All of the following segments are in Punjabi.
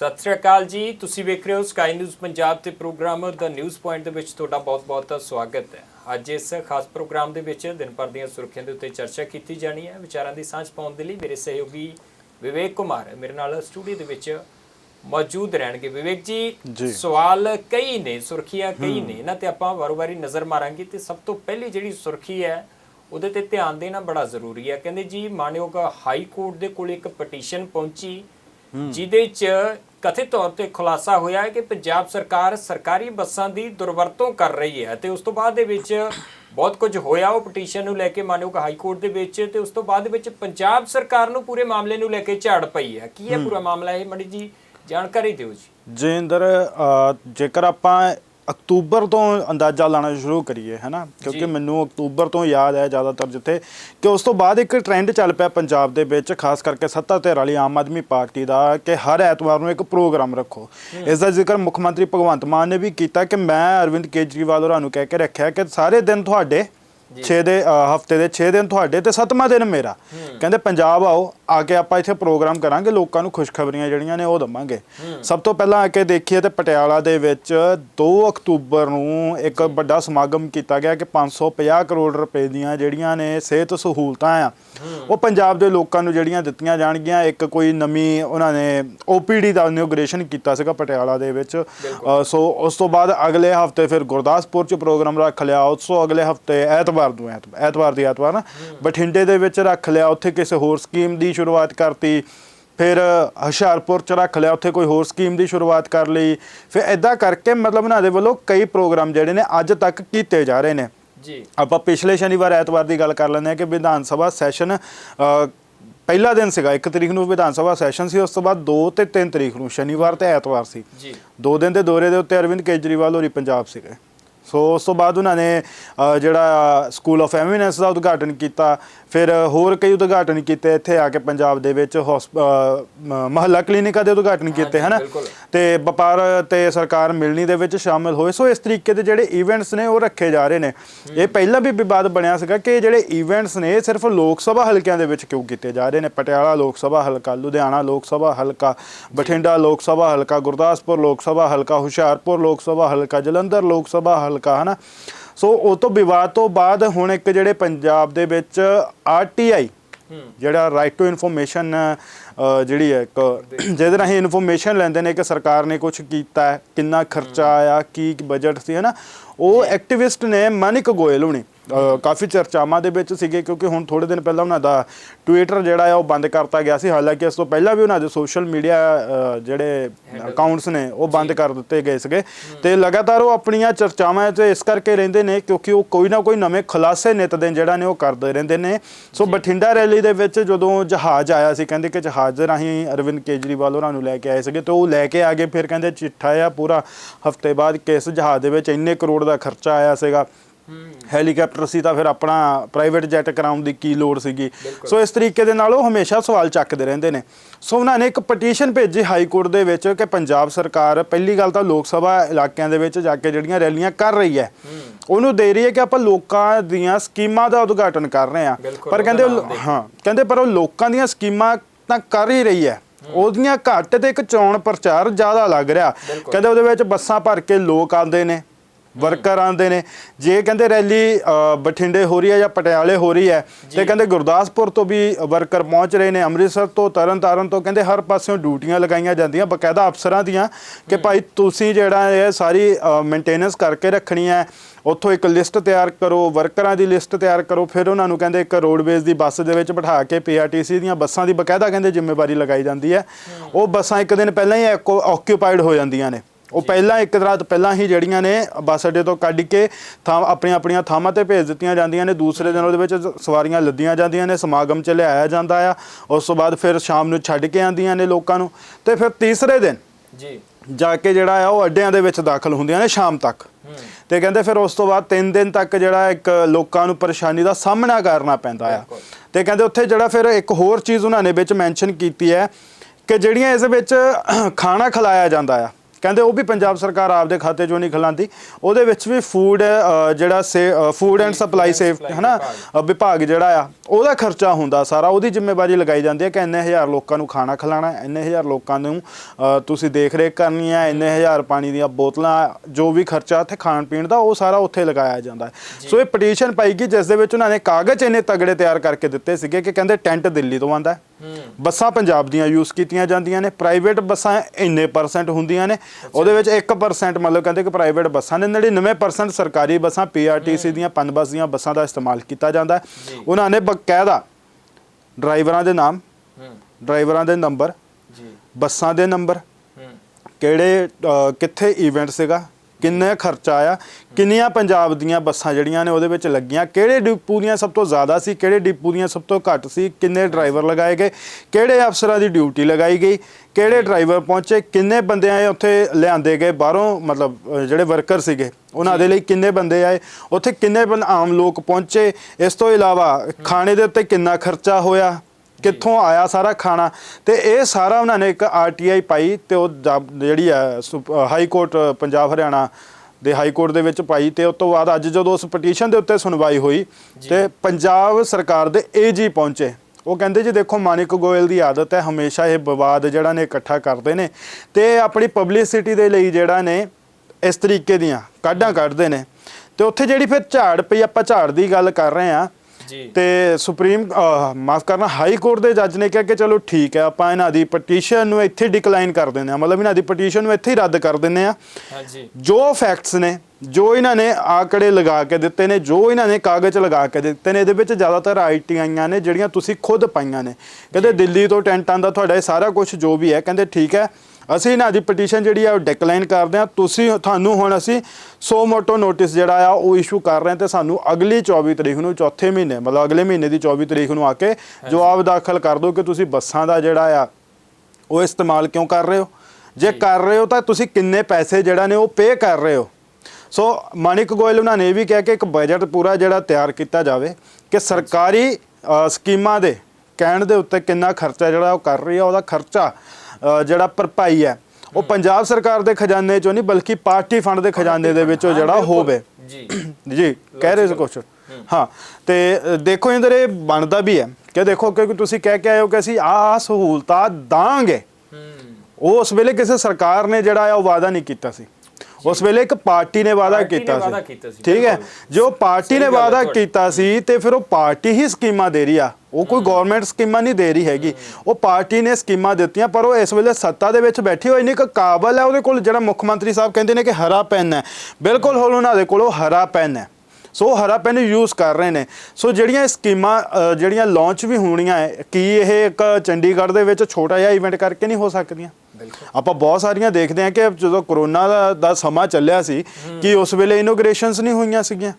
ਸਤਿ ਸ੍ਰੀ ਅਕਾਲ ਜੀ। ਤੁਸੀਂ ਵੇਖ ਰਹੇ ਹੋ ਸਕਾਈ ਨਿਊਜ਼ ਪੰਜਾਬ ਤੇ ਪ੍ਰੋਗਰਾਮ ਦਾ ਨਿਊਜ਼ ਪੁਆਇੰਟ ਦੇ ਵਿੱਚ ਤੁਹਾਡਾ ਬਹੁਤ-ਬਹੁਤ ਸਵਾਗਤ ਹੈ। ਅੱਜ ਇਸ ਖਾਸ ਪ੍ਰੋਗਰਾਮ ਦੇ ਵਿੱਚ ਦਿਨ ਭਰ ਦੀਆਂ ਸੁਰਖੀਆਂ ਦੇ ਉੱਤੇ ਚਰਚਾ ਕੀਤੀ ਜਾਣੀ ਹੈ। ਵਿਚਾਰਾਂ ਦੀ ਸਾਂਝ ਪਾਉਣ ਦੇ ਲਈ ਮੇਰੇ ਸਹਿਯੋਗੀ ਵਿਵੇਕ ਕੁਮਾਰ ਮੇਰੇ ਨਾਲ ਸਟੂਡੀਓ ਦੇ ਵਿੱਚ ਮੌਜੂਦ ਰਹਿਣਗੇ। ਵਿਵੇਕ ਜੀ। ਸਵਾਲ ਕਈ ਨੇ ਸੁਰਖੀਆਂ ਕਈ ਨੇ। ਇਹਨਾਂ ਤੇ ਆਪਾਂ ਵਾਰ-ਵਾਰੀ ਨਜ਼ਰ ਮਾਰਾਂਗੇ ਤੇ ਸਭ ਤੋਂ ਪਹਿਲੀ ਜਿਹੜੀ ਸੁਰਖੀ ਹੈ ਉਹਦੇ ਤੇ ਧਿਆਨ ਦੇਣਾ ਬੜਾ ਜ਼ਰੂਰੀ ਹੈ। ਕਹਿੰਦੇ ਜੀ ਮਾਨਯੋਗ ਹਾਈ ਕੋਰਟ ਦੇ ਕੋਲ ਇੱਕ ਪਟੀਸ਼ਨ ਪਹੁੰਚੀ ਜਿਹਦੇ 'ਚ ਕਥਿਤ ਤੌਰ ਤੇ ਖੁਲਾਸਾ ਹੋਇਆ ਹੈ ਕਿ ਪੰਜਾਬ ਸਰਕਾਰ ਸਰਕਾਰੀ ਬੱਸਾਂ ਦੀ ਦੁਰਵਰਤੋਂ ਕਰ ਰਹੀ ਹੈ ਤੇ ਉਸ ਤੋਂ ਬਾਅਦ ਦੇ ਵਿੱਚ ਬਹੁਤ ਕੁਝ ਹੋਇਆ। ਉਹ ਪਟੀਸ਼ਨ ਨੂੰ ਲੈ ਕੇ ਮਾਨਯੋਗ ਹਾਈ ਕੋਰਟ ਦੇ ਵਿੱਚ ਤੇ ਉਸ ਤੋਂ ਬਾਅਦ ਦੇ ਵਿੱਚ ਪੰਜਾਬ ਸਰਕਾਰ ਨੂੰ ਪੂਰੇ ਮਾਮਲੇ ਨੂੰ ਲੈ ਕੇ ਝਾੜ ਪਈ ਹੈ। ਕੀ ਹੈ। ਪੂਰਾ ਮਾਮਲਾ ਇਹ ਮੜੀ ਜੀ? ਜਾਣਕਾਰੀ ਦਿਓ ਜੀ। ਜੇਂਦਰ ਜੇਕਰ ਆਪਾਂ ਅਕਤੂਬਰ ਤੋਂ ਅੰਦਾਜ਼ਾ ਲਾਣਾ ਸ਼ੁਰੂ ਕਰੀਏ ਹੈਨਾ? ਕਿਉਂਕਿ ਮੈਨੂੰ ਅਕਤੂਬਰ ਤੋਂ ਯਾਦ ਹੈ ਜ਼ਿਆਦਾਤਰ ਜਿੱਥੇ ਕਿ ਉਸ ਤੋਂ ਬਾਅਦ ਇੱਕ ਟ੍ਰੈਂਡ ਚੱਲ ਪਿਆ ਪੰਜਾਬ ਦੇ ਵਿੱਚ ਖਾਸ ਕਰਕੇ ਸੱਤਾ ਧਿਰ ਵਾਲੀ ਆਮ ਆਦਮੀ ਪਾਰਟੀ ਦਾ ਕਿ ਹਰ ਐਤਵਾਰ ਨੂੰ ਇੱਕ ਪ੍ਰੋਗਰਾਮ ਰੱਖੋ। ਇਸ ਦਾ ਜ਼ਿਕਰ ਮੁੱਖ ਮੰਤਰੀ ਭਗਵੰਤ ਮਾਨ ਨੇ ਵੀ ਕੀਤਾ ਕਿ ਮੈਂ ਅਰਵਿੰਦ ਕੇਜਰੀਵਾਲ ਹੋਰਾਂ ਨੂੰ ਕਹਿ ਕੇ ਰੱਖਿਆ ਕਿ ਸਾਰੇ ਦਿਨ ਤੁਹਾਡੇ 6 ਦੇ ਹਫ਼ਤੇ ਦੇ 6 ਦਿਨ ਤੁਹਾਡੇ ਤੇ 7ਵਾਂ ਦਿਨ ਮੇਰਾ। ਕਹਿੰਦੇ ਪੰਜਾਬ ਆਓ ਆ ਕੇ ਆਪਾਂ ਇੱਥੇ ਪ੍ਰੋਗਰਾਮ ਕਰਾਂਗੇ ਲੋਕਾਂ ਨੂੰ ਖੁਸ਼ਖਬਰੀਆਂ ਜਿਹੜੀਆਂ ਨੇ ਉਹ ਦਵਾਂਗੇ। ਸਭ ਤੋਂ ਪਹਿਲਾਂ ਆ ਕੇ ਦੇਖੀਏ ਤੇ ਪਟਿਆਲਾ ਦੇ ਵਿੱਚ 2 ਅਕਤੂਬਰ ਨੂੰ ਇੱਕ ਵੱਡਾ ਸਮਾਗਮ ਕੀਤਾ ਗਿਆ ਕਿ 550 ਕਰੋੜ ਰੁਪਏ ਦੀਆਂ ਜਿਹੜੀਆਂ ਨੇ ਸਿਹਤ ਸਹੂਲਤਾਂ ਆ ਉਹ ਪੰਜਾਬ ਦੇ ਲੋਕਾਂ ਨੂੰ ਜਿਹੜੀਆਂ ਦਿੱਤੀਆਂ ਜਾਣਗੀਆਂ। ਇੱਕ ਕੋਈ ਨਵੀਂ ਉਹਨਾਂ ਨੇ ਓਪੀਡੀ ਦਾ ਇਨੋਗ੍ਰੇਸ਼ਨ ਕੀਤਾ ਸੀਗਾ ਪਟਿਆਲਾ ਦੇ ਵਿੱਚ। ਸੋ ਉਸ ਤੋਂ ਬਾਅਦ ਅਗਲੇ ਹਫ਼ਤੇ ਫਿਰ ਗੁਰਦਾਸਪੁਰ ਚ ਪ੍ਰੋਗਰਾਮ ਰੱਖ ਲਿਆ। ਉਸ ਤੋਂ ਅਗਲੇ ਹਫ਼ਤੇ ਐਤਵਾਰ ਨੂੰ ਐਤਵਾਰ ਐਤਵਾਰ ਦੀ ਐਤਵਾਰ ਨਾ ਬਠਿੰਡੇ ਦੇ ਵਿੱਚ ਰੱਖ ਲਿਆ ਉੱਥੇ ਕਿਸੇ ਹੋਰ ਸਕੀਮ ਦੀ ਸ਼ੁਰੂਆਤ ਕਰਤੀ ਫਿਰ ਹੁਸ਼ਿਆਰਪੁਰ ਚ ਰੱਖ ਲਿਆ ਉੱਥੇ ਕੋਈ ਹੋਰ ਸਕੀਮ ਦੀ ਸ਼ੁਰੂਆਤ ਕਰ ਲਈ ਫਿਰ ਐਦਾਂ ਕਰਕੇ ਮਤਲਬ ਉਹਨਾਂ ਦੇ ਵੱਲੋਂ ਕਈ ਪ੍ਰੋਗਰਾਮ ਜਿਹੜੇ ਨੇ ਅੱਜ ਤੱਕ ਕੀਤੇ ਜਾ ਰਹੇ ਨੇ। ਜੀ। ਆਪਾਂ ਪਿਛਲੇ ਸ਼ਨੀਵਾਰ ਐਤਵਾਰ ਦੀ ਗੱਲ ਕਰ ਲੈਂਦੇ ਹਾਂ ਕਿ ਵਿਧਾਨ ਸਭਾ ਸੈਸ਼ਨ ਪਹਿਲਾ ਦਿਨ ਸੀਗਾ 1 ਤਰੀਕ ਨੂੰ ਵਿਧਾਨ ਸਭਾ ਸੈਸ਼ਨ ਸੀ ਉਸ ਤੋਂ ਬਾਅਦ 2 ਤੇ 3 ਤਰੀਕ ਨੂੰ ਸ਼ਨੀਵਾਰ ਤੇ ਐਤਵਾਰ ਸੀ। ਜੀ। ਦੋ ਦਿਨ ਦੇ ਦੌਰੇ ਦੇ ਉੱਤੇ ਅਰਵਿੰਦ ਕੇਜਰੀਵਾਲ ਹੋਰੀ ਪੰਜਾਬ ਸੀਗੇ। ਸੋ ਉਸ ਤੋਂ ਬਾਅਦ ਉਹਨਾਂ ਨੇ ਅ, ਜਿਹੜਾ ਸਕੂਲ ਆਫ ਐਮੀਨੈਂਸ ਦਾ ਉਦਘਾਟਨ ਕੀਤਾ ਫਿਰ ਹੋਰ ਕਈ ਉਦਘਾਟਨ ਕੀਤੇ ਇੱਥੇ ਆ ਕੇ ਪੰਜਾਬ ਦੇ ਵਿੱਚ ਮਹੱਲਾ ਕਲੀਨਿਕਾਂ ਦੇ ਉਦਘਾਟਨ ਕੀਤੇ ਹਨਾ। ਤੇ ਵਪਾਰ ਤੇ ਸਰਕਾਰ ਮਿਲਣੀ ਦੇ ਵਿੱਚ ਸ਼ਾਮਿਲ ਹੋਏ। ਸੋ ਇਸ ਤਰੀਕੇ ਦੇ ਜਿਹੜੇ ਇਵੈਂਟਸ ਨੇ ਉਹ ਰੱਖੇ ਜਾ ਰਹੇ ਨੇ। ਇਹ ਪਹਿਲਾਂ ਵੀ ਵਿਵਾਦ ਬਣਿਆ ਸੀਗਾ ਕਿ ਜਿਹੜੇ ਇਵੈਂਟਸ ਨੇ ਇਹ ਸਿਰਫ ਲੋਕ ਸਭਾ ਹਲਕਿਆਂ ਦੇ ਵਿੱਚ ਕਿਉਂ ਕੀਤੇ ਜਾ ਰਹੇ ਨੇ? ਪਟਿਆਲਾ ਲੋਕ ਸਭਾ ਹਲਕਾ ਲੁਧਿਆਣਾ ਲੋਕ ਸਭਾ ਹਲਕਾ ਬਠਿੰਡਾ ਲੋਕ ਸਭਾ ਹਲਕਾ ਗੁਰਦਾਸਪੁਰ ਲੋਕ ਸਭਾ ਹਲਕਾ ਹੁਸ਼ਿਆਰਪੁਰ ਲੋਕ ਸਭਾ ਹਲਕਾ ਜਲੰਧਰ ਲੋਕ ਸਭਾ ਹਲਕਾ ਹਨਾ? ਸੋ ਉਹ ਤੋਂ ਵਿਵਾਦ ਤੋਂ ਬਾਅਦ ਹੁਣ ਇੱਕ ਜਿਹੜੇ ਪੰਜਾਬ ਦੇ ਵਿੱਚ ਆਰਟੀਆਈ ਹੂੰ। ਜਿਹੜਾ ਰਾਈਟ ਟੂ ਇਨਫੋਰਮੇਸ਼ਨ ਜਿਹੜੀ ਹੈ ਇੱਕ ਜਿਹਦੇ ਰਾਹੀਂ ਇਨਫੋਰਮੇਸ਼ਨ ਲੈਂਦੇ ਨੇ ਕਿ ਸਰਕਾਰ ਨੇ ਕੁਝ ਕੀਤਾ ਹੈ ਕਿੰਨਾ ਖਰਚਾ ਆਇਆ ਕੀ ਬਜਟ ਸੀ ਹਨਾ ਉਹ ਐਕਟਿਵਿਸਟ ਨੇ ਮਨਿਕ ਗੋਇਲ ਹੁਣੀ ਕਾਫੀ ਚਰਚਾਵਾਂ ਦੇ ਵਿੱਚ ਸੀਗੇ ਕਿਉਂਕਿ ਹੁਣ ਥੋੜੇ ਦਿਨ ਪਹਿਲਾਂ ਉਹਨਾਂ ਦਾ ਟਵਿੱਟਰ ਜਿਹੜਾ ਹੈ ਉਹ ਬੰਦ ਕਰਤਾ ਗਿਆ ਸੀ। ਹਾਲਾਂਕਿ ਇਸ ਤੋਂ ਪਹਿਲਾਂ ਵੀ ਉਹਨਾਂ ਦੇ ਸੋਸ਼ਲ ਮੀਡੀਆ ਜਿਹੜੇ ਅਕਾਊਂਟਸ ਨੇ ਉਹ ਬੰਦ ਕਰ ਦਿੱਤੇ ਗਏ ਸੀਗੇ। ਤੇ ਲਗਾਤਾਰ ਉਹ ਆਪਣੀਆਂ ਚਰਚਾਵਾਂ 'ਚ ਇਸ ਕਰਕੇ ਰਹਿੰਦੇ ਨੇ ਕਿਉਂਕਿ ਉਹ ਕੋਈ ਨਾ ਕੋਈ ਨਵੇਂ ਖੁਲਾਸੇ ਨਿਤ ਦਿਨ ਜਿਹੜਾ ਨੇ ਉਹ ਕਰਦੇ ਰਹਿੰਦੇ ਨੇ। ਸੋ ਬਠਿੰਡਾ ਰੈਲੀ ਦੇ ਵਿੱਚ ਜਦੋਂ ਜਹਾਜ਼ ਆਇਆ ਸੀ ਕਹਿੰਦੇ ਕਿ ਜਹਾਜ਼ ਦੇ ਰਾਹੀਂ ਅਰਵਿੰਦ ਕੇਜਰੀਵਾਲ ਹੋਰਾਂ ਨੂੰ ਲੈ ਕੇ ਆਏ ਸੀਗੇ ਤੇ ਉਹ ਲੈ ਕੇ ਆ ਗਏ। ਫਿਰ ਕਹਿੰਦੇ ਚਿੱਠਾ ਆ ਪੂਰਾ ਹਫ਼ਤੇ ਬਾਅਦ ਕਿ ਇਸ ਜਹਾਜ਼ ਦੇ ਵਿੱਚ ਇੰਨੇ ਕਰੋੜ ਦਾ ਖਰਚਾ ਆਇਆ ਸੀਗਾ। ਹੈਲੀਕਾਪਟਰ ਸੀ ਤਾਂ ਫਿਰ ਆਪਣਾ ਪ੍ਰਾਈਵੇਟ ਜੈਟ ਕਰਾਉਣ ਦੀ ਕੀ ਲੋੜ ਸੀਗੀ? ਸੋ ਇਸ ਤਰੀਕੇ ਦੇ ਨਾਲ ਉਹ ਹਮੇਸ਼ਾ ਸਵਾਲ ਚੱਕਦੇ ਰਹਿੰਦੇ ਨੇ। ਸੋ ਉਹਨਾਂ ਨੇ ਇੱਕ ਪਟੀਸ਼ਨ ਭੇਜੀ ਹਾਈ ਕੋਰਟ ਦੇ ਵਿੱਚ ਕਿ ਪੰਜਾਬ ਸਰਕਾਰ ਪਹਿਲੀ ਗੱਲ ਤਾਂ ਲੋਕ ਸਭਾ ਇਲਾਕਿਆਂ ਦੇ ਵਿੱਚ ਜਾ ਕੇ ਜਿਹੜੀਆਂ ਰੈਲੀਆਂ ਕਰ ਰਹੀ ਹੈ ਉਹਨੂੰ ਦੇ ਰਹੀ ਹੈ ਕਿ ਆਪਾਂ ਲੋਕਾਂ ਦੀਆਂ ਸਕੀਮਾਂ ਦਾ ਉਦਘਾਟਨ ਕਰ ਰਹੇ ਹਾਂ। ਪਰ ਕਹਿੰਦੇ ਹਾਂ ਕਹਿੰਦੇ ਪਰ ਉਹ ਲੋਕਾਂ ਦੀਆਂ ਸਕੀਮਾਂ ਤਾਂ ਕਰ ਹੀ ਰਹੀ ਹੈ। ਉਹਦੀਆਂ ਘੱਟ ਤੇ ਇੱਕ ਚੋਣ ਪ੍ਰਚਾਰ ਜ਼ਿਆਦਾ ਲੱਗ ਰਿਹਾ। ਕਹਿੰਦੇ ਉਹਦੇ ਵਿੱਚ ਬੱਸਾਂ ਭਰ ਕੇ ਲੋਕ ਆਉਂਦੇ ਨੇ। ਵਰਕਰ ਆਉਂਦੇ ਨੇ। ਜੇ ਕਹਿੰਦੇ ਰੈਲੀ ਬਠਿੰਡੇ ਹੋ ਰਹੀ ਹੈ ਜਾਂ ਪਟਿਆਲੇ ਹੋ ਰਹੀ ਹੈ ਤੇ ਕਹਿੰਦੇ ਗੁਰਦਾਸਪੁਰ ਤੋਂ ਵੀ ਵਰਕਰ ਪਹੁੰਚ ਰਹੇ ਨੇ ਅੰਮ੍ਰਿਤਸਰ ਤੋਂ ਤਰਨਤਾਰਨ ਤੋਂ ਕਹਿੰਦੇ ਹਰ ਪਾਸਿਓਂ ਡਿਊਟੀਆਂ ਲਗਾਈਆਂ ਜਾਂਦੀਆਂ ਬਕਾਇਦਾ ਅਫਸਰਾਂ ਦੀਆਂ ਕਿ ਭਾਈ ਤੁਸੀਂ ਜਿਹੜਾ ਇਹ ਸਾਰੀ ਮੇਨਟੇਨੈਂਸ ਕਰਕੇ ਰੱਖਣੀ ਹੈ ਉੱਥੋਂ ਇੱਕ ਲਿਸਟ ਤਿਆਰ ਕਰੋ ਵਰਕਰਾਂ ਦੀ ਲਿਸਟ ਤਿਆਰ ਕਰੋ ਫਿਰ ਉਹਨਾਂ ਨੂੰ ਕਹਿੰਦੇ ਇੱਕ ਰੋਡਵੇਜ਼ ਦੀ ਬੱਸ ਦੇ ਵਿੱਚ ਬਿਠਾ ਕੇ ਪੀਆਰਟੀਸੀ ਦੀਆਂ ਬੱਸਾਂ ਦੀ ਬਕਾਇਦਾ ਕਹਿੰਦੇ ਜ਼ਿੰਮੇਵਾਰੀ ਲਗਾਈ ਜਾਂਦੀ ਹੈ। ਉਹ ਬੱਸਾਂ ਇੱਕ ਦਿਨ ਪਹਿਲਾਂ ਹੀ ਆਕਿਊਪਾਈਡ ਹੋ ਜਾਂਦੀਆਂ ਨੇ। ਉਹ ਪਹਿਲਾਂ ਇੱਕ ਰਾਤ ਪਹਿਲਾਂ ਹੀ ਜਿਹੜੀਆਂ ਨੇ ਬੱਸ ਅੱਡੇ ਤੋਂ ਕੱਢ ਕੇ ਥਾਂ ਆਪਣੀਆਂ ਆਪਣੀਆਂ ਥਾਵਾਂ ਤੇ ਭੇਜ ਦਿੱਤੀਆਂ ਜਾਂਦੀਆਂ ਨੇ। ਦੂਸਰੇ ਦਿਨ ਉਹਦੇ ਵਿੱਚ ਸਵਾਰੀਆਂ ਲੱਦੀਆਂ ਜਾਂਦੀਆਂ ਨੇ ਸਮਾਗਮ ਚ ਲਿਆਇਆ ਜਾਂਦਾ ਆ। ਉਸ ਤੋਂ ਬਾਅਦ ਫਿਰ ਸ਼ਾਮ ਨੂੰ ਛੱਡ ਕੇ ਆਉਂਦੀਆਂ ਨੇ ਲੋਕਾਂ ਨੂੰ। ਤੇ ਫਿਰ ਤੀਸਰੇ ਦਿਨ ਜੀ। ਜਾ ਕੇ ਜਿਹੜਾ ਆ ਉਹ ਅੱਡਿਆਂ ਦੇ ਵਿੱਚ ਦਾਖਲ ਹੁੰਦੀਆਂ ਨੇ ਸ਼ਾਮ ਤੱਕ। ਤੇ ਕਹਿੰਦੇ ਫਿਰ ਉਸ ਤੋਂ ਬਾਅਦ 3 ਦਿਨ ਤੱਕ ਜਿਹੜਾ ਇੱਕ ਲੋਕਾਂ ਨੂੰ ਪਰੇਸ਼ਾਨੀ ਦਾ ਸਾਹਮਣਾ ਕਰਨਾ ਪੈਂਦਾ ਆ। ਤੇ ਕਹਿੰਦੇ ਉੱਥੇ ਜਿਹੜਾ ਫਿਰ ਇੱਕ ਹੋਰ ਚੀਜ਼ ਉਹਨਾਂ ਨੇ ਵਿੱਚ ਮੈਂਸ਼ਨ ਕੀਤੀ ਹੈ ਕਿ ਜਿਹੜੀਆਂ ਇਸ ਵਿੱਚ ਖਾਣਾ ਖਿਲਾਇਆ ਜਾਂਦਾ ਆ। ਕਹਿੰਦੇ ਉਹ ਵੀ ਪੰਜਾਬ ਸਰਕਾਰ ਆਪਦੇ ਖਾਤੇ ਚੋਂ ਨਹੀਂ ਖਿਲਾਉਂਦੀ ਉਹਦੇ ਵਿੱਚ ਵੀ ਫੂਡ ਜਿਹੜਾ ਫੂਡ ਐਂਡ ਸਪਲਾਈ ਸੇਫ ਹਨਾ? ਵਿਭਾਗ। ਜਿਹੜਾ ਆ ਉਹਦਾ ਖਰਚਾ ਹੁੰਦਾ ਸਾਰਾ। ਉਹਦੀ ਜ਼ਿੰਮੇਵਾਰੀ ਲਗਾਈ ਜਾਂਦੀ ਹੈ ਕਿ ਇੰਨੇ ਹਜ਼ਾਰ ਲੋਕਾਂ ਨੂੰ ਖਾਣਾ ਖਿਲਾਣਾ ਹੈ, ਇੰਨੇ ਹਜ਼ਾਰ ਲੋਕਾਂ ਨੂੰ ਤੁਸੀਂ ਦੇਖ ਰੇਖ ਕਰਨੀ ਹੈ ਇੰਨੇ ਹਜ਼ਾਰ ਪਾਣੀ ਦੀਆਂ ਬੋਤਲਾਂ ਜੋ ਵੀ ਖਰਚਾ ਉੱਥੇ ਖਾਣ ਪੀਣ ਦਾ ਉਹ ਸਾਰਾ ਉੱਥੇ ਲਗਾਇਆ ਜਾਂਦਾ ਹੈ। ਸੋ ਇਹ ਪਟੀਸ਼ਨ ਪਾਈ ਗਈ ਜਿਸ ਦੇ ਵਿੱਚ ਉਹਨਾਂ ਨੇ ਕਾਗਜ਼ ਇੰਨੇ ਤਗੜੇ ਤਿਆਰ ਕਰਕੇ ਦਿੱਤੇ ਸੀਗੇ ਕਿ ਕਹਿੰਦੇ ਟੈਂਟ ਦਿੱਲੀ ਤੋਂ ਆਂਦਾ ਬੱਸਾਂ ਪੰਜਾਬ ਦੀਆਂ ਯੂਜ਼ ਕੀਤੀਆਂ ਜਾਂਦੀਆਂ ਨੇ ਪ੍ਰਾਈਵੇਟ ਬੱਸਾਂ ਇੰਨੇ ਪਰਸੈਂਟ ਹੁੰਦੀਆਂ ਨੇ। ਉਹਦੇ ਵਿੱਚ 1% ਮਤਲਬ ਕਹਿੰਦੇ ਕਿ ਪ੍ਰਾਈਵੇਟ ਬੱਸਾਂ ਨੇ 99% ਸਰਕਾਰੀ ਬੱਸਾਂ ਪੀਆਰਟੀਸੀ ਦੀਆਂ ਪਨਬਸ ਦੀਆਂ ਬੱਸਾਂ ਦਾ ਇਸਤੇਮਾਲ ਕੀਤਾ ਜਾਂਦਾ। ਉਹਨਾਂ ਨੇ ਬਕਾਇਦਾ ਡਰਾਈਵਰਾਂ ਦੇ ਨਾਮ ਡਰਾਈਵਰਾਂ ਦੇ ਨੰਬਰ ਜੀ। ਬੱਸਾਂ ਦੇ ਨੰਬਰ ਕਿਹੜੇ ਕਿੱਥੇ ਇਵੈਂਟ ਸੀਗਾ ਕਿੰਨੇ ਖਰਚਾ ਆਇਆ ਕਿੰਨੀਆਂ ਪੰਜਾਬ ਦੀਆਂ ਬੱਸਾਂ ਜਿਹੜੀਆਂ ਨੇ ਉਹਦੇ ਵਿੱਚ ਲੱਗੀਆਂ ਕਿਹੜੇ ਡਿਪੂ ਦੀਆਂ ਸਭ ਤੋਂ ਜ਼ਿਆਦਾ ਸੀ ਕਿਹੜੇ ਡਿਪੂ ਦੀਆਂ ਸਭ ਤੋਂ ਘੱਟ ਸੀ ਕਿੰਨੇ ਡਰਾਈਵਰ ਲਗਾਏ ਗਏ ਕਿਹੜੇ ਅਫਸਰਾਂ ਦੀ ਡਿਊਟੀ ਲਗਾਈ ਗਈ ਕਿਹੜੇ ਡਰਾਈਵਰ ਪਹੁੰਚੇ ਕਿੰਨੇ ਬੰਦੇ ਆਏ ਉੱਥੇ ਲਿਆਂਦੇ ਗਏ ਬਾਹਰੋਂ ਮਤਲਬ ਜਿਹੜੇ ਵਰਕਰ ਸੀਗੇ ਉਹਨਾਂ ਦੇ ਲਈ ਕਿੰਨੇ ਬੰਦੇ ਆਏ ਉੱਥੇ ਕਿੰਨੇ ਆਮ ਲੋਕ ਪਹੁੰਚੇ ਇਸ ਤੋਂ ਇਲਾਵਾ ਖਾਣੇ ਦੇ ਉੱਤੇ ਕਿੰਨਾ ਖਰਚਾ ਹੋਇਆ ਕਿੱਥੋਂ ਆਇਆ ਸਾਰਾ ਖਾਣਾ? ਤੇ ਇਹ ਸਾਰਾ ਉਹਨਾਂ ਨੇ ਇੱਕ ਆਰਟੀਆਈ ਪਾਈ ਤੇ ਉਹ ਜਬ- ਜਿਹੜੀ ਹੈ ਸੁਪ- ਅ, ਹਾਈ ਕੋਰਟ ਅ, ਪੰਜਾਬ ਹਰਿਆਣਾ ਦੇ ਹਾਈ ਕੋਰਟ ਦੇ ਵਿੱਚ ਪਾਈ ਤੇ ਉਸ ਤੋਂ ਬਾਅਦ ਅੱਜ ਜਦੋਂ ਉਸ ਪਟੀਸ਼ਨ ਦੇ ਉੱਤੇ ਸੁਣਵਾਈ ਹੋਈ ਤੇ ਪੰਜਾਬ ਸਰਕਾਰ ਦੇ ਏਜੀ ਪਹੁੰਚੇ। ਉਹ ਕਹਿੰਦੇ ਜੀ ਦੇਖੋ ਮਾਨਿਕ ਗੋਇਲ ਦੀ ਆਦਤ ਹੈ ਹਮੇਸ਼ਾ ਇਹ ਵਿਵਾਦ ਜਿਹੜਾ ਨੇ ਇਕੱਠਾ ਕਰਦੇ ਨੇ ਤੇ ਇਹ ਆਪਣੀ ਪਬਲਿਸਿਟੀ ਦੇ ਲਈ ਜਿਹੜਾ ਨੇ ਇਸ ਤਰੀਕੇ ਦੀਆਂ ਕਾਢਾਂ ਕੱਢਦੇ ਨੇ। ਤੇ ਉੱਥੇ ਜਿਹੜੀ ਫਿਰ ਝਾੜ ਪਈ ਆਪਾਂ ਝਾੜ ਦੀ ਗੱਲ ਕਰ ਰਹੇ ਆ ਤੇ ਸੁਪਰੀਮ ਮਾਫ ਕਰਨਾ ਹਾਈ ਕੋਰਟ ਦੇ ਜੱਜ ਨੇ ਕਿਹਾ ਕਿ ਚਲੋ ਠੀਕ ਹੈ ਆਪਾਂ ਇਹਨਾਂ ਦੀ ਪਟੀਸ਼ਨ ਨੂੰ ਇੱਥੇ ਡਿਕਲਾਈਨ ਕਰ ਦਿੰਦੇ ਆ ਮਤਲਬ ਇਹਨਾਂ ਦੀ ਪਟੀਸ਼ਨ ਨੂੰ ਇੱਥੇ ਹੀ ਰੱਦ ਕਰ ਦਿੰਦੇ ਆ ਹਾਂਜੀ। ਜੋ ਫੈਕਟਸ ਨੇ ਜੋ ਇਹਨਾਂ ਨੇ ਆંકੜੇ ਲਗਾ ਕੇ ਦਿੱਤੇ ਨੇ ਜੋ ਇਹਨਾਂ ਨੇ ਕਾਗਜ਼ ਲਗਾ ਕੇ ਦਿੱਤੇ ਨੇ ਇਹਦੇ ਵਿੱਚ ਜ਼ਿਆਦਾਤਰ ਆਈਟੀਆਈਆਂ ਨੇ ਜਿਹੜੀਆਂ ਤੁਸੀਂ ਖੁਦ ਪਾਈਆਂ ਨੇ। ਕਹਿੰਦੇ ਦਿੱਲੀ ਤੋਂ ਟੈਂਟਾਂ ਦਾ ਤੁਹਾਡਾ ਇਹ ਸਾਰਾ ਕੁਝ ਜੋ ਵੀ ਹੈ ਕਹਿੰਦੇ ਠੀਕ ਹੈ ਅਸੀਂ ਇਹਨਾਂ ਦੀ ਪਟੀਸ਼ਨ ਜਿਹੜੀ ਆ ਉਹ ਡਿਕਲਾਈਨ ਕਰਦੇ ਆ ਤੁਸੀਂ ਤੁਹਾਨੂੰ ਹੁਣ ਅਸੀਂ ਸੋ ਮੋਟੋ ਨੋਟਿਸ ਜਿਹੜਾ ਆ ਉਹ ਇਸ਼ੂ ਕਰ ਰਹੇ ਹਾਂ ਤੇ ਸਾਨੂੰ ਅਗਲੀ 24 ਤਰੀਕ ਨੂੰ ਚੌਥੇ ਮਹੀਨੇ ਮਤਲਬ ਅਗਲੇ ਮਹੀਨੇ ਦੀ 24 ਤਰੀਕ ਨੂੰ ਆ ਕੇ ਜਵਾਬ ਦਾਖਲ ਕਰ ਦਿਓ ਕਿ ਤੁਸੀਂ ਬੱਸਾਂ ਦਾ ਜਿਹੜਾ ਆ ਉਹ ਇਸਤੇਮਾਲ ਕਿਉਂ ਕਰ ਰਹੇ ਹੋ? ਜੇ ਕਰ ਰਹੇ ਹੋ ਤਾਂ ਤੁਸੀਂ ਕਿੰਨੇ ਪੈਸੇ ਜਿਹੜਾ ਨੇ ਉਹ ਪੇ ਕਰ ਰਹੇ ਹੋ? ਸੋ ਮਾਨਿਕ ਗੋਇਲ ਉਹਨਾਂ ਨੇ ਇਹ ਵੀ ਕਿਹਾ ਕਿ ਇੱਕ ਬਜਟ ਪੂਰਾ ਜਿਹੜਾ ਤਿਆਰ ਕੀਤਾ ਜਾਵੇ ਕਿ ਸਰਕਾਰੀ ਸਕੀਮਾਂ ਦੇ ਕਹਿਣ ਦੇ ਉੱਤੇ ਕਿੰਨਾ ਖਰਚਾ ਜਿਹੜਾ ਉਹ ਕਰ ਰਹੀ ਹੈ ਉਹਦਾ ਖਰਚਾ ਜਿਹੜਾ ਭਰਪਾਈ ਹੈ ਉਹ ਪੰਜਾਬ ਸਰਕਾਰ ਦੇ ਖਜ਼ਾਨੇ ਚੋਂ ਨਹੀਂ ਬਲਕਿ ਪਾਰਟੀ ਫੰਡ ਦੇ ਖਜ਼ਾਨੇ ਦੇ ਵਿੱਚੋਂ ਜਿਹੜਾ। ਹੋਵੇ। ਜੀ। ਜੀ ਕਹਿ ਰਹੇ ਸੀ ਕੁਛ। ਹਾਂ। ਤੇ ਦੇਖੋ ਇੰਦਰ ਇਹ ਬਣਦਾ ਵੀ ਹੈ ਕਿ ਦੇਖੋ ਕਿਉਂਕਿ ਤੁਸੀਂ ਕਹਿ ਕੇ ਆਏ ਹੋ ਕਿ ਅਸੀਂ ਆਹ ਸਹੂਲਤਾਂ ਦਾਂਗੇ। ਹੂੰ। ਉਹ ਉਸ ਵੇਲੇ ਕਿਸੇ ਸਰਕਾਰ ਨੇ ਜਿਹੜਾ ਆ ਉਹ ਵਾਅਦਾ ਨਹੀਂ ਕੀਤਾ ਸੀ। ਉਸ ਵੇਲੇ ਇੱਕ ਪਾਰਟੀ ਨੇ ਵਾਅਦਾ ਕੀਤਾ ਸੀ। ਠੀਕ ਹੈ। ਜੋ ਪਾਰਟੀ ਨੇ ਵਾਅਦਾ। ਕੀਤਾ ਸੀ ਤੇ ਫਿਰ ਉਹ ਪਾਰਟੀ ਹੀ ਸਕੀਮਾਂ ਦੇ ਰਹੀ ਆ। ਉਹ ਕੋਈ ਗਵਰਨਮੈਂਟ ਸਕੀਮਾਂ ਨਹੀਂ ਦੇ ਰਹੀ ਹੈਗੀ। ਉਹ ਪਾਰਟੀ ਨੇ ਸਕੀਮਾਂ ਦਿੱਤੀਆਂ ਪਰ ਉਹ ਇਸ ਵੇਲੇ ਸੱਤਾ ਦੇ ਵਿੱਚ ਬੈਠੀ ਹੋਈ ਨਹੀਂ ਕਿ ਕਾਬਲ ਹੈ ਉਹਦੇ ਕੋਲ ਜਿਹੜਾ ਮੁੱਖ ਮੰਤਰੀ ਸਾਹਿਬ ਕਹਿੰਦੇ ਨੇ ਕਿ ਹਰਾ ਪੈਨ ਹੈ। ਬਿਲਕੁਲ ਹੁਣ ਉਹਨਾਂ ਦੇ ਕੋਲ ਉਹ ਹਰਾ ਪੈਨ ਹੈ। ਸੋ ਹਰਾ ਪੈਨ ਯੂਜ਼ ਕਰ ਰਹੇ ਨੇ। ਸੋ ਜਿਹੜੀਆਂ ਸਕੀਮਾਂ ਜਿਹੜੀਆਂ ਲਾਂਚ ਵੀ ਹੋਣੀਆਂ ਹੈ ਕੀ ਇਹ ਇੱਕ ਚੰਡੀਗੜ੍ਹ ਦੇ ਵਿੱਚ ਛੋਟਾ ਜਿਹਾ ਇਵੈਂਟ ਕਰਕੇ ਨਹੀਂ ਹੋ ਸਕਦੀਆਂ? ਆਪਾਂ ਬਹੁਤ ਸਾਰੀਆਂ ਦੇਖਦੇ ਹਾਂ ਕਿ ਜਦੋਂ ਕਰੋਨਾ ਦਾ ਸਮਾਂ ਚੱਲਿਆ ਸੀ ਕਿ ਉਸ ਵੇਲੇ ਇਨੋਗ੍ਰੇਸ਼ਨਸ ਨਹੀਂ ਹੋਈਆਂ ਸੀਗੀਆਂ?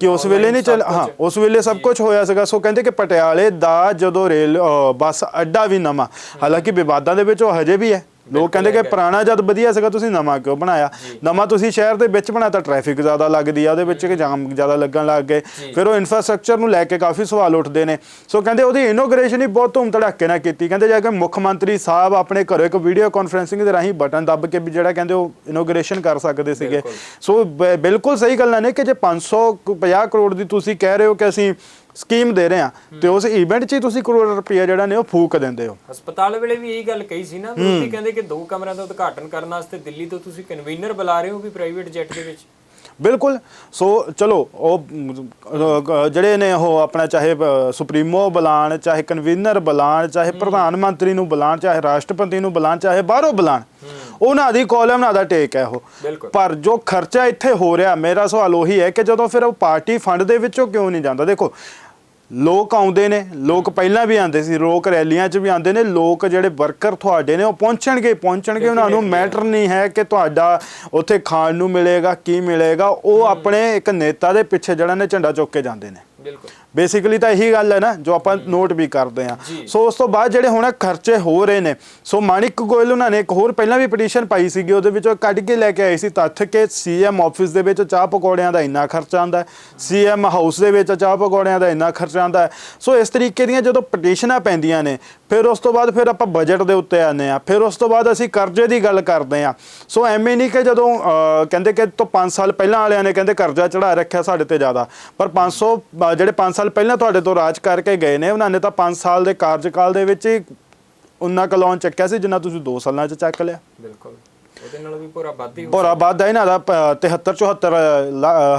ਕਿ ਉਸ ਵੇਲੇ ਨਹੀਂ ਚੱਲ। ਹਾਂ ਉਸ ਵੇਲੇ ਸਭ ਕੁਝ ਹੋਇਆ ਸੀਗਾ। ਸੋ ਕਹਿੰਦੇ ਕਿ ਪਟਿਆਲੇ ਦਾ ਜਦੋਂ ਰੇਲ ਬੱਸ ਅੱਡਾ ਵੀ ਨਵਾਂ। ਹਾਲਾਂਕਿ ਵਿਵਾਦਾਂ ਦੇ ਵਿੱਚ ਉਹ ਹਜੇ ਵੀ ਹੈ। ਲੋਕ ਕਹਿੰਦੇ ਕਿ। ਪੁਰਾਣਾ ਜਦ ਵਧੀਆ ਸੀਗਾ ਤੁਸੀਂ ਨਵਾਂ ਕਿਉਂ ਬਣਾਇਆ? ਨਵਾਂ ਤੁਸੀਂ ਸ਼ਹਿਰ ਦੇ ਵਿੱਚ ਬਣਾਤਾ ਟ੍ਰੈਫਿਕ ਜ਼ਿਆਦਾ ਲੱਗਦੀ ਆ ਉਹਦੇ ਵਿੱਚ ਕਿ ਜਾਮ ਜ਼ਿਆਦਾ ਲੱਗਣ ਲੱਗ ਗਏ। ਫਿਰ ਉਹ ਇਨਫਰਾਸਟ੍ਰਕਚਰ ਨੂੰ ਲੈ ਕੇ ਕਾਫੀ ਸਵਾਲ ਉੱਠਦੇ ਨੇ। ਸੋ ਕਹਿੰਦੇ ਉਹਦੀ ਇਨੋਗ੍ਰੇਸ਼ਨ ਹੀ ਬਹੁਤ ਧੂਮ ਧੜਾਕੇ ਨਾਲ ਕੀਤੀ। ਕਹਿੰਦੇ ਜਾ ਕੇ ਮੁੱਖ ਮੰਤਰੀ ਸਾਹਿਬ ਆਪਣੇ ਘਰੋਂ ਇੱਕ ਵੀਡੀਓ ਕਾਨਫਰੈਂਸਿੰਗ ਦੇ ਰਾਹੀਂ ਬਟਨ ਦੱਬ ਕੇ ਵੀ ਜਿਹੜਾ ਕਹਿੰਦੇ ਉਹ ਇਨੋਗ੍ਰੇਸ਼ਨ ਕਰ ਸਕਦੇ ਸੀਗੇ। ਸੋ ਬਿਲਕੁਲ ਸਹੀ ਗੱਲ ਨੇ ਕਿ ਜੇ 550 ਕਰੋੜ ਦੀ ਤੁਸੀਂ ਕਹਿ ਰਹੇ ਹੋ ਕਿ ਅਸੀਂ ਸਕੀਮ ਦੇ ਰਹੇ ਹਾਂ ਤੇ ਉਸ ਇਵੈਂਟ 'ਚ ਹੀ ਤੁਸੀਂ ਕਰੋੜ ਰੁਪਏ ਜਿਹੜਾ ਨੇ ਉਹ ਫੂਕ ਦਿੰਦੇ ਹੋ। ਹਸਪਤਾਲ ਵੇਲੇ ਵੀ ਇਹੀ ਗੱਲ ਕਹੀ ਸੀ ਨਾ ਵਿਰੋਧੀ ਕਹਿੰਦੇ ਕਿ ਦੋ ਕਮਰਿਆਂ ਦਾ ਉਦਘਾਟਨ ਕਰਨ ਵਾਸਤੇ ਦਿੱਲੀ ਤੋਂ ਤੁਸੀਂ ਕਨਵੀਨਰ ਬੁਲਾ ਰਹੇ ਹੋ ਵੀ ਪ੍ਰਾਈਵੇਟ ਜੈਟ ਦੇ ਵਿੱਚ। ਬਿਲਕੁਲ। ਸੋ ਚਲੋ ਉਹ ਜਿਹੜੇ ਨੇ ਉਹ ਆਪਣਾ ਚਾਹੇ ਸੁਪਰੀਮੋ ਬੁਲਾਣ ਚਾਹੇ ਕਨਵੀਨਰ ਬੁਲਾਣ ਚਾਹੇ ਪ੍ਰਧਾਨ ਮੰਤਰੀ ਨੂੰ ਬੁਲਾਣ ਚਾਹੇ ਰਾਸ਼ਟਰਪਤੀ ਨੂੰ ਬੁਲਾਣ ਚਾਹੇ ਬਾਹਰੋਂ ਬੁਲਾਣ ਉਹਨਾਂ ਦੀ ਕਾਲਮ ਦਾ ਟੇਕ ਹੈ ਉਹ। ਪਰ ਜੋ ਖਰਚਾ ਇੱਥੇ ਹੋ ਰਿਹਾ ਮੇਰਾ ਸਵਾਲ ਉਹੀ ਹੈ ਕਿ ਜਦੋਂ ਫਿਰ ਉਹ ਪਾਰਟੀ ਫੰਡ ਦੇ ਵਿੱਚੋਂ ਕਿਉਂ ਨਹੀਂ ਜਾਂਦਾ? ਦੇਖੋ ਲੋਕ ਆਉਂਦੇ ਨੇ ਲੋਕ ਪਹਿਲਾਂ ਵੀ ਆਉਂਦੇ ਸੀ ਲੋਕ ਰੈਲੀਆਂ 'ਚ ਵੀ ਆਉਂਦੇ ਨੇ ਲੋਕ ਜਿਹੜੇ ਵਰਕਰ ਤੁਹਾਡੇ ਨੇ ਉਹ ਪਹੁੰਚਣਗੇ ਪਹੁੰਚਣਗੇ ਉਹਨਾਂ ਨੂੰ ਮੈਟਰ ਨਹੀਂ ਹੈ ਕਿ ਤੁਹਾਡਾ ਉੱਥੇ ਖਾਣ ਨੂੰ ਮਿਲੇਗਾ ਕੀ ਮਿਲੇਗਾ ਉਹ ਆਪਣੇ ਇੱਕ ਨੇਤਾ ਦੇ ਪਿੱਛੇ ਜਿਹੜਾ ਨੇ ਝੰਡਾ ਚੁੱਕ ਕੇ ਜਾਂਦੇ ਨੇ। ਬਿਲਕੁਲ। ਬੇਸਿਕਲੀ ਤਾਂ ਇਹੀ ਗੱਲ ਹੈ ਨਾ ਜੋ ਆਪਾਂ ਨੋਟ ਵੀ ਕਰਦੇ ਆ। ਸੋ ਉਸ ਤੋਂ ਬਾਅਦ ਜਿਹੜੇ ਹੁਣ ਖਰਚੇ ਹੋ ਰਹੇ ਨੇ ਸੋ ਮਾਨਿਕ ਗੋਇਲ ਉਹਨਾਂ ਨੇ ਇੱਕ ਹੋਰ ਪਹਿਲਾਂ ਵੀ ਪਟੀਸ਼ਨ ਪਾਈ ਸੀਗੀ ਉਹਦੇ ਵਿੱਚੋਂ ਕੱਢ ਕੇ ਲੈ ਕੇ ਆਏ ਸੀ ਤੱਥ ਕਿ ਸੀਐਮ ਆਫਿਸ ਦੇ ਵਿੱਚ ਚਾਹ ਪਕੌੜਿਆਂ ਦਾ ਇੰਨਾ ਖਰਚਾ ਆਉਂਦਾ ਹੈ ਸੀਐਮ ਹਾਊਸ ਦੇ ਵਿੱਚ ਚਾਹ ਪਕੌੜਿਆਂ ਦਾ ਇੰਨਾ ਖਰਚਾ ਆਉਂਦਾ ਹੈ। ਸੋ ਇਸ ਤਰੀਕੇ ਦੀਆਂ ਜਦੋਂ ਪਟੀਸ਼ਨਾਂ ਪੈਂਦੀਆਂ ਨੇ ਫਿਰ ਉਸ ਤੋਂ ਬਾਅਦ ਫਿਰ ਆਪਾਂ ਬਜਟ ਦੇ ਉੱਤੇ ਆਨੇ ਆ ਫਿਰ ਉਸ ਤੋਂ ਬਾਅਦ ਅਸੀਂ ਕਰਜ਼ੇ ਦੀ ਗੱਲ ਕਰਦੇ ਆ ਸੋ ਐਵੇਂ ਨਹੀਂ ਕਿ ਜਦੋਂ ਕਹਿੰਦੇ ਕਿ ਤੋਂ 5 ਸਾਲ ਪਹਿਲਾਂ ਵਾਲਿਆਂ ਨੇ ਕਹਿੰਦੇ ਕਰਜ਼ਾ ਚੜਾ ਰੱਖਿਆ ਸਾਡੇ ਤੇ ਜ਼ਿਆਦਾ ਪਰ 500 ਅਹ, ਜਿਹੜੇ 5 ਸਾਲ ਪਹਿਲਾਂ ਤੁਹਾਡੇ ਤੋਂ ਰਾਜ ਕਰਕੇ ਗਏ ਨੇ। ਉਹਨਾਂ ਨੇ ਤਾਂ 5 ਸਾਲ ਦੇ ਕਾਰਜਕਾਲ ਦੇ ਵਿੱਚ ਹੀ ਉਨਾ ਕੁ ਲੋਨ ਚੱਕਿਆ ਸੀ ਜਿੰਨਾ ਤੁਸੀਂ 2 ਸਾਲਾਂ 'ਚ ਚੱਕ ਲਿਆ। ਬਿਲਕੁਲ। ਉਹਦੇ ਨਾਲ ਵੀ ਪੂਰਾ ਵੱਧ ਹੀ ਹੋ ਭੋਰਾ ਬਾਦ ਦਾ ਇਹਨਾਂ ਦਾ 73 74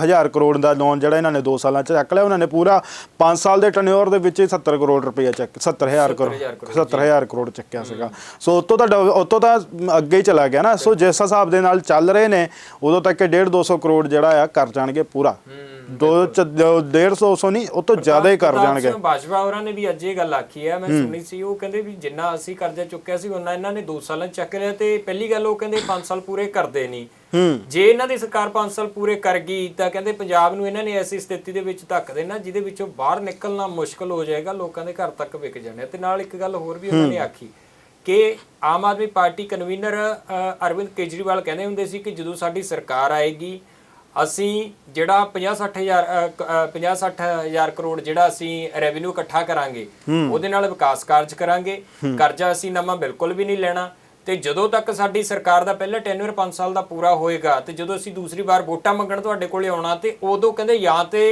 ਹਜ਼ਾਰ ਕਰੋੜ ਦਾ ਲੋਨ ਜਿਹੜਾ ਇਹਨਾਂ ਨੇ 2 ਸਾਲਾਂ 'ਚ ਚੱਕ ਲਿਆ। ਉਹਨਾਂ ਨੇ ਪੂਰਾ 5 ਸਾਲ ਦੇ ਟਨਿਓਰ ਦੇ ਵਿੱਚ ਹੀ 70 ਕਰੋੜ ਰੁਪਏ ਚੱਕ 70000 ਕਰੋੜ 70,000 ਕਰੋੜ, 70000 ਕਰੋੜ ਚੱਕਿਆ ਸੀਗਾ। ਸੋ ਉਤੋਂ ਤਾਂ ਉਤੋਂ ਤਾਂ ਅੱਗੇ ਹੀ ਚਲਾ ਗਿਆ ਨਾ। ਸੋ ਜਿਸ ਹਿਸਾਬ ਦੇ ਨਾਲ ਚੱਲ ਰਹੇ ਨੇ ਉਦੋਂ ਤੱਕ 1.5 200 ਕਰੋੜ ਜਿਹੜਾ ਆ ਕਰ ਜਾਣਗੇ ਪੂਰਾ। ਹੂੰ ਦੋ 150 ਸੌ ਨਹੀਂ ਉਹ ਤੋਂ ਜ਼ਿਆਦਾ ਹੀ ਕਰ ਪ੍ਰਤਾਪ ਜਾਣਗੇ। ਸਿੰਘ ਬਾਜਵਾ ਹੋਰਾਂ ਨੇ ਵੀ ਅੱਜ ਇਹ ਗੱਲ ਆਖੀ ਹੈ ਮੈਂ ਸੁਣੀ ਸੀ ਉਹ ਕਹਿੰਦੇ ਵੀ ਜਿੰਨਾ ਅਸੀਂ ਕਰਜ਼ਾ ਚੁੱਕਿਆ ਸੀ ਉਹਨਾਂ ਇਹਨਾਂ ਨੇ 2 ਸਾਲਾਂ 'ਚ ਚੱਕ ਲਿਆ ਤੇ ਪਹਿਲੀ ਗੱਲ ਉਹ ਕਹਿੰਦੇ 5 ਸਾਲ ਪੂਰੇ ਕਰਦੇ ਨਹੀਂ। ਹੂੰ। ਜੇ ਇਹਨਾਂ ਦੀ ਸਰਕਾਰ 5 ਸਾਲ ਪੂਰੇ ਕਰ ਗਈ ਤਾਂ ਕਹਿੰਦੇ ਪੰਜਾਬ ਨੂੰ ਇਹਨਾਂ ਨੇ ਐਸੀ ਸਥਿਤੀ ਦੇ ਵਿੱਚ ਧੱਕ ਦੇਣਾ ਜਿਹਦੇ ਵਿੱਚੋਂ ਬਾਹਰ ਨਿਕਲਣਾ ਮੁਸ਼ਕਲ ਹੋ ਜਾਏਗਾ ਲੋਕਾਂ ਦੇ ਘਰ ਤੱਕ ਵਿਕ ਜਾਣੇ ਤੇ ਨਾਲ ਇੱਕ ਗੱਲ ਹੋਰ ਵੀ ਉਹਨਾਂ ਨੇ ਆਖੀ ਕਿ ਆਮ ਆਦਮੀ ਪਾਰਟੀ ਕਨਵੀਨਰ ਅਰਵਿੰਦ ਕੇਜਰੀਵਾਲ ਕਹਿੰਦੇ ਹੁੰਦੇ ਸੀ ਕਿ ਜਦੋਂ ਸਾਡੀ ਸਰਕਾਰ ਆਏਗੀ ਅਸੀਂ ਜਿਹੜਾ 50 ਹਜ਼ਾਰ 50 ਹਜ਼ਾਰ ਕਰੋੜ ਜਿਹੜਾ ਅਸੀਂ ਰੈਵਨਿਊ ਇਕੱਠਾ ਕਰਾਂਗੇ ਉਹਦੇ ਨਾਲ ਵਿਕਾਸ ਕਾਰਜ ਕਰਾਂਗੇ। ਕਰਜ਼ਾ ਅਸੀਂ ਨਵਾਂ ਬਿਲਕੁਲ ਵੀ ਨਹੀਂ ਲੈਣਾ। ਤੇ ਜਦੋਂ ਤੱਕ ਸਾਡੀ ਸਰਕਾਰ ਦਾ ਪਹਿਲਾ ਟੈਨਿਊਰ 5 ਸਾਲ ਦਾ ਪੂਰਾ ਹੋਏਗਾ ਤੇ ਜਦੋਂ ਅਸੀਂ ਦੂਸਰੀ ਵਾਰ ਵੋਟਾਂ ਮੰਗਣ ਤੁਹਾਡੇ ਕੋਲੇ ਆਉਣਾ ਤੇ ਉਦੋਂ ਕਹਿੰਦੇ ਜਾਂ ਤੇ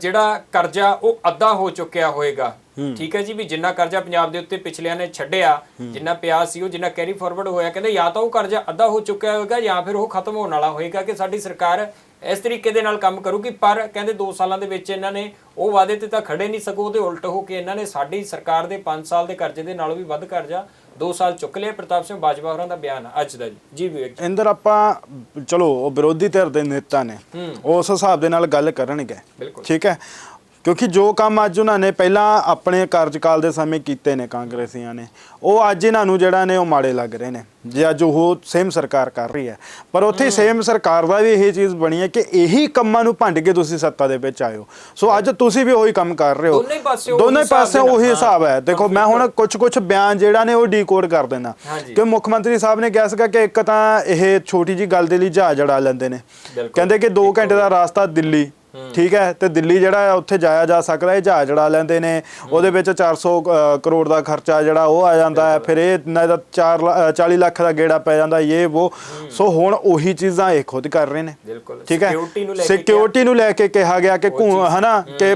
ਜਿਹੜਾ ਕਰਜ਼ਾ ਉਹ ਅੱਧਾ ਹੋ ਚੁੱਕਿਆ ਹੋਏਗਾ। ਠੀਕ ਹੈ ਜੀ ਵੀ ਜਿੰਨਾ ਕਰਜ਼ਾ ਪੰਜਾਬ ਦੇ ਉੱਤੇ ਪਿਛਲਿਆਂ ਨੇ ਛੱਡਿਆ ਜਿੰਨਾ ਪਿਆ ਸੀ ਉਹ ਜਿੰਨਾ ਕੈਰੀ ਫਾਰਵਰਡ ਹੋਇਆ ਕਹਿੰਦੇ ਜਾਂ ਤਾਂ ਉਹ ਕਰਜ਼ਾ ਅੱਧਾ ਹੋ ਚੁੱਕਿਆ ਹੋਏਗਾ ਜਾਂ ਫਿਰ ਉਹ ਖਤਮ ਹੋਣ ਵਾਲਾ ਹੋਏਗਾ ਕਿ ਸਾਡੀ ਸਰਕਾਰ ਇਸ ਤਰੀਕੇ ਦੇ ਨਾਲ ਕੰਮ ਕਰੂਗੀ ਪਰ ਕਹਿੰਦੇ 2 ਸਾਲਾਂ ਦੇ ਵਿੱਚ ਇਹਨਾਂ ਨੇ ਉਹ ਵਾਅਦੇ ਤੇ ਤਾਂ ਖੜੇ ਨਹੀਂ ਸਕੋ ਉਹਦੇ ਉਲਟ ਹੋ ਕੇ ਇਹਨਾਂ ਨੇ ਸਾਡੀ ਸਰਕਾਰ ਦੇ 5 ਸਾਲ ਦੇ ਕਰਜ਼ੇ ਦੇ ਨਾਲੋਂ ਵੀ ਵੱਧ ਕਰਜ਼ਾ 2 ਸਾਲ ਚੁੱਕ ਲਿਆ ਪ੍ਰਤਾਪ ਸਿੰਘ ਬਾਜਵਾ ਹੋਰਾਂ ਦਾ ਬਿਆਨ ਆ ਅੱਜ ਦਾ ਜੀ। ਜੀ ਵਿਵੇਕ ਜੀ। ਇੰਦਰ ਆਪਾਂ ਚਲੋ ਉਹ ਵਿਰੋਧੀ ਧਿਰ ਦੇ ਨੇਤਾ ਨੇ। ਉਸ ਹਿਸਾਬ ਦੇ ਨਾਲ ਗੱਲ ਕਰਨਗੇ। ਬਿਲਕੁਲ। ਠੀਕ ਹੈ? ਕਿਉਂਕਿ ਜੋ ਕੰਮ ਅੱਜ ਉਹਨਾਂ ਨੇ ਪਹਿਲਾਂ ਆਪਣੇ ਕਾਰਜਕਾਲ ਦੇ ਸਮੇਂ ਕੀਤੇ ਨੇ ਕਾਂਗਰਸੀਆਂ ਨੇ ਉਹ ਅੱਜ ਇਹਨਾਂ ਨੂੰ ਜਿਹੜਾ ਨੇ ਉਹ ਮਾੜੇ ਲੱਗ ਰਹੇ ਨੇ ਜੇ ਅੱਜ ਉਹ ਸੇਮ ਸਰਕਾਰ ਕਰ ਰਹੀ ਹੈ। ਪਰ ਉੱਥੇ ਸੇਮ ਸਰਕਾਰ ਦਾ ਵੀ ਇਹ ਚੀਜ਼ ਬਣੀ ਹੈ ਕਿ ਇਹੀ ਕੰਮਾਂ ਨੂੰ ਭੰਡ ਕੇ ਤੁਸੀਂ ਸੱਤਾ ਦੇ ਵਿੱਚ ਆਇਓ। ਸੋ ਅੱਜ ਤੁਸੀਂ ਵੀ ਉਹੀ ਕੰਮ ਕਰ ਰਹੇ ਹੋ। ਦੋਨੇ ਪਾਸੇ ਉਹੀ ਦੋਨੇ ਹਿਸਾਬ ਪਾਸੇ ਉਹੀ ਹਾਂ। ਹਿਸਾਬ ਹੈ। ਦੇਖੋ ਮੈਂ ਹੁਣ ਕੁਝ ਕੁਝ ਬਿਆਨ ਜਿਹੜਾ ਨੇ ਉਹ ਡੀਕੋਡ ਕਰ ਦਿੰਦਾ। ਕਿ ਮੁੱਖ ਮੰਤਰੀ ਸਾਹਿਬ ਨੇ ਕਿਹਾ ਸੀਗਾ ਕਿ ਇੱਕ ਤਾਂ ਇਹ ਛੋਟੀ ਜੀ ਗੱਲ ਦੇ ਲਈ ਜਹਾਜ਼ ਅੜਾ ਲੈਂਦੇ ਨੇ। ਕਹਿੰਦੇ ਕਿ 2 ਘੰਟੇ ਦਾ ਰਾਸਤਾ ਦਿੱਲੀ ਠੀਕ ਹੈ? ਤੇ ਦਿੱਲੀ ਜਿਹੜਾ ਹੈ ਉੱਥੇ ਜਾਇਆ ਜਾ ਸਕਦਾ ਹੈ ਜਹਾਜ਼ ਅੜਾ ਲੈਂਦੇ ਨੇ। ਉਹਦੇ ਵਿੱਚ 400 ਅ, ਕਰੋੜ ਦਾ ਖਰਚਾ ਜਿਹੜਾ ਉਹ ਆ ਜਾਂਦਾ ਹੈ। ਫਿਰ ਇਹ ਦਾ 4 40 ਲੱਖ ਦਾ ਗੇੜਾ ਪੈ ਜਾਂਦਾ ਇਹ ਉਹ। ਸੋ ਹੁਣ ਉਹੀ ਚੀਜ਼ਾਂ ਇਹ ਖੁਦ ਕਰ ਰਹੇ ਨੇ। ਠੀਕ ਹੈ? ਨੂੰ ਸਿਕਿਉਰਿਟੀ ਨੂੰ ਲੈ ਕੇ ਕਿਹਾ ਗਿਆ ਕਿ ਹਨਾ? ਕਿ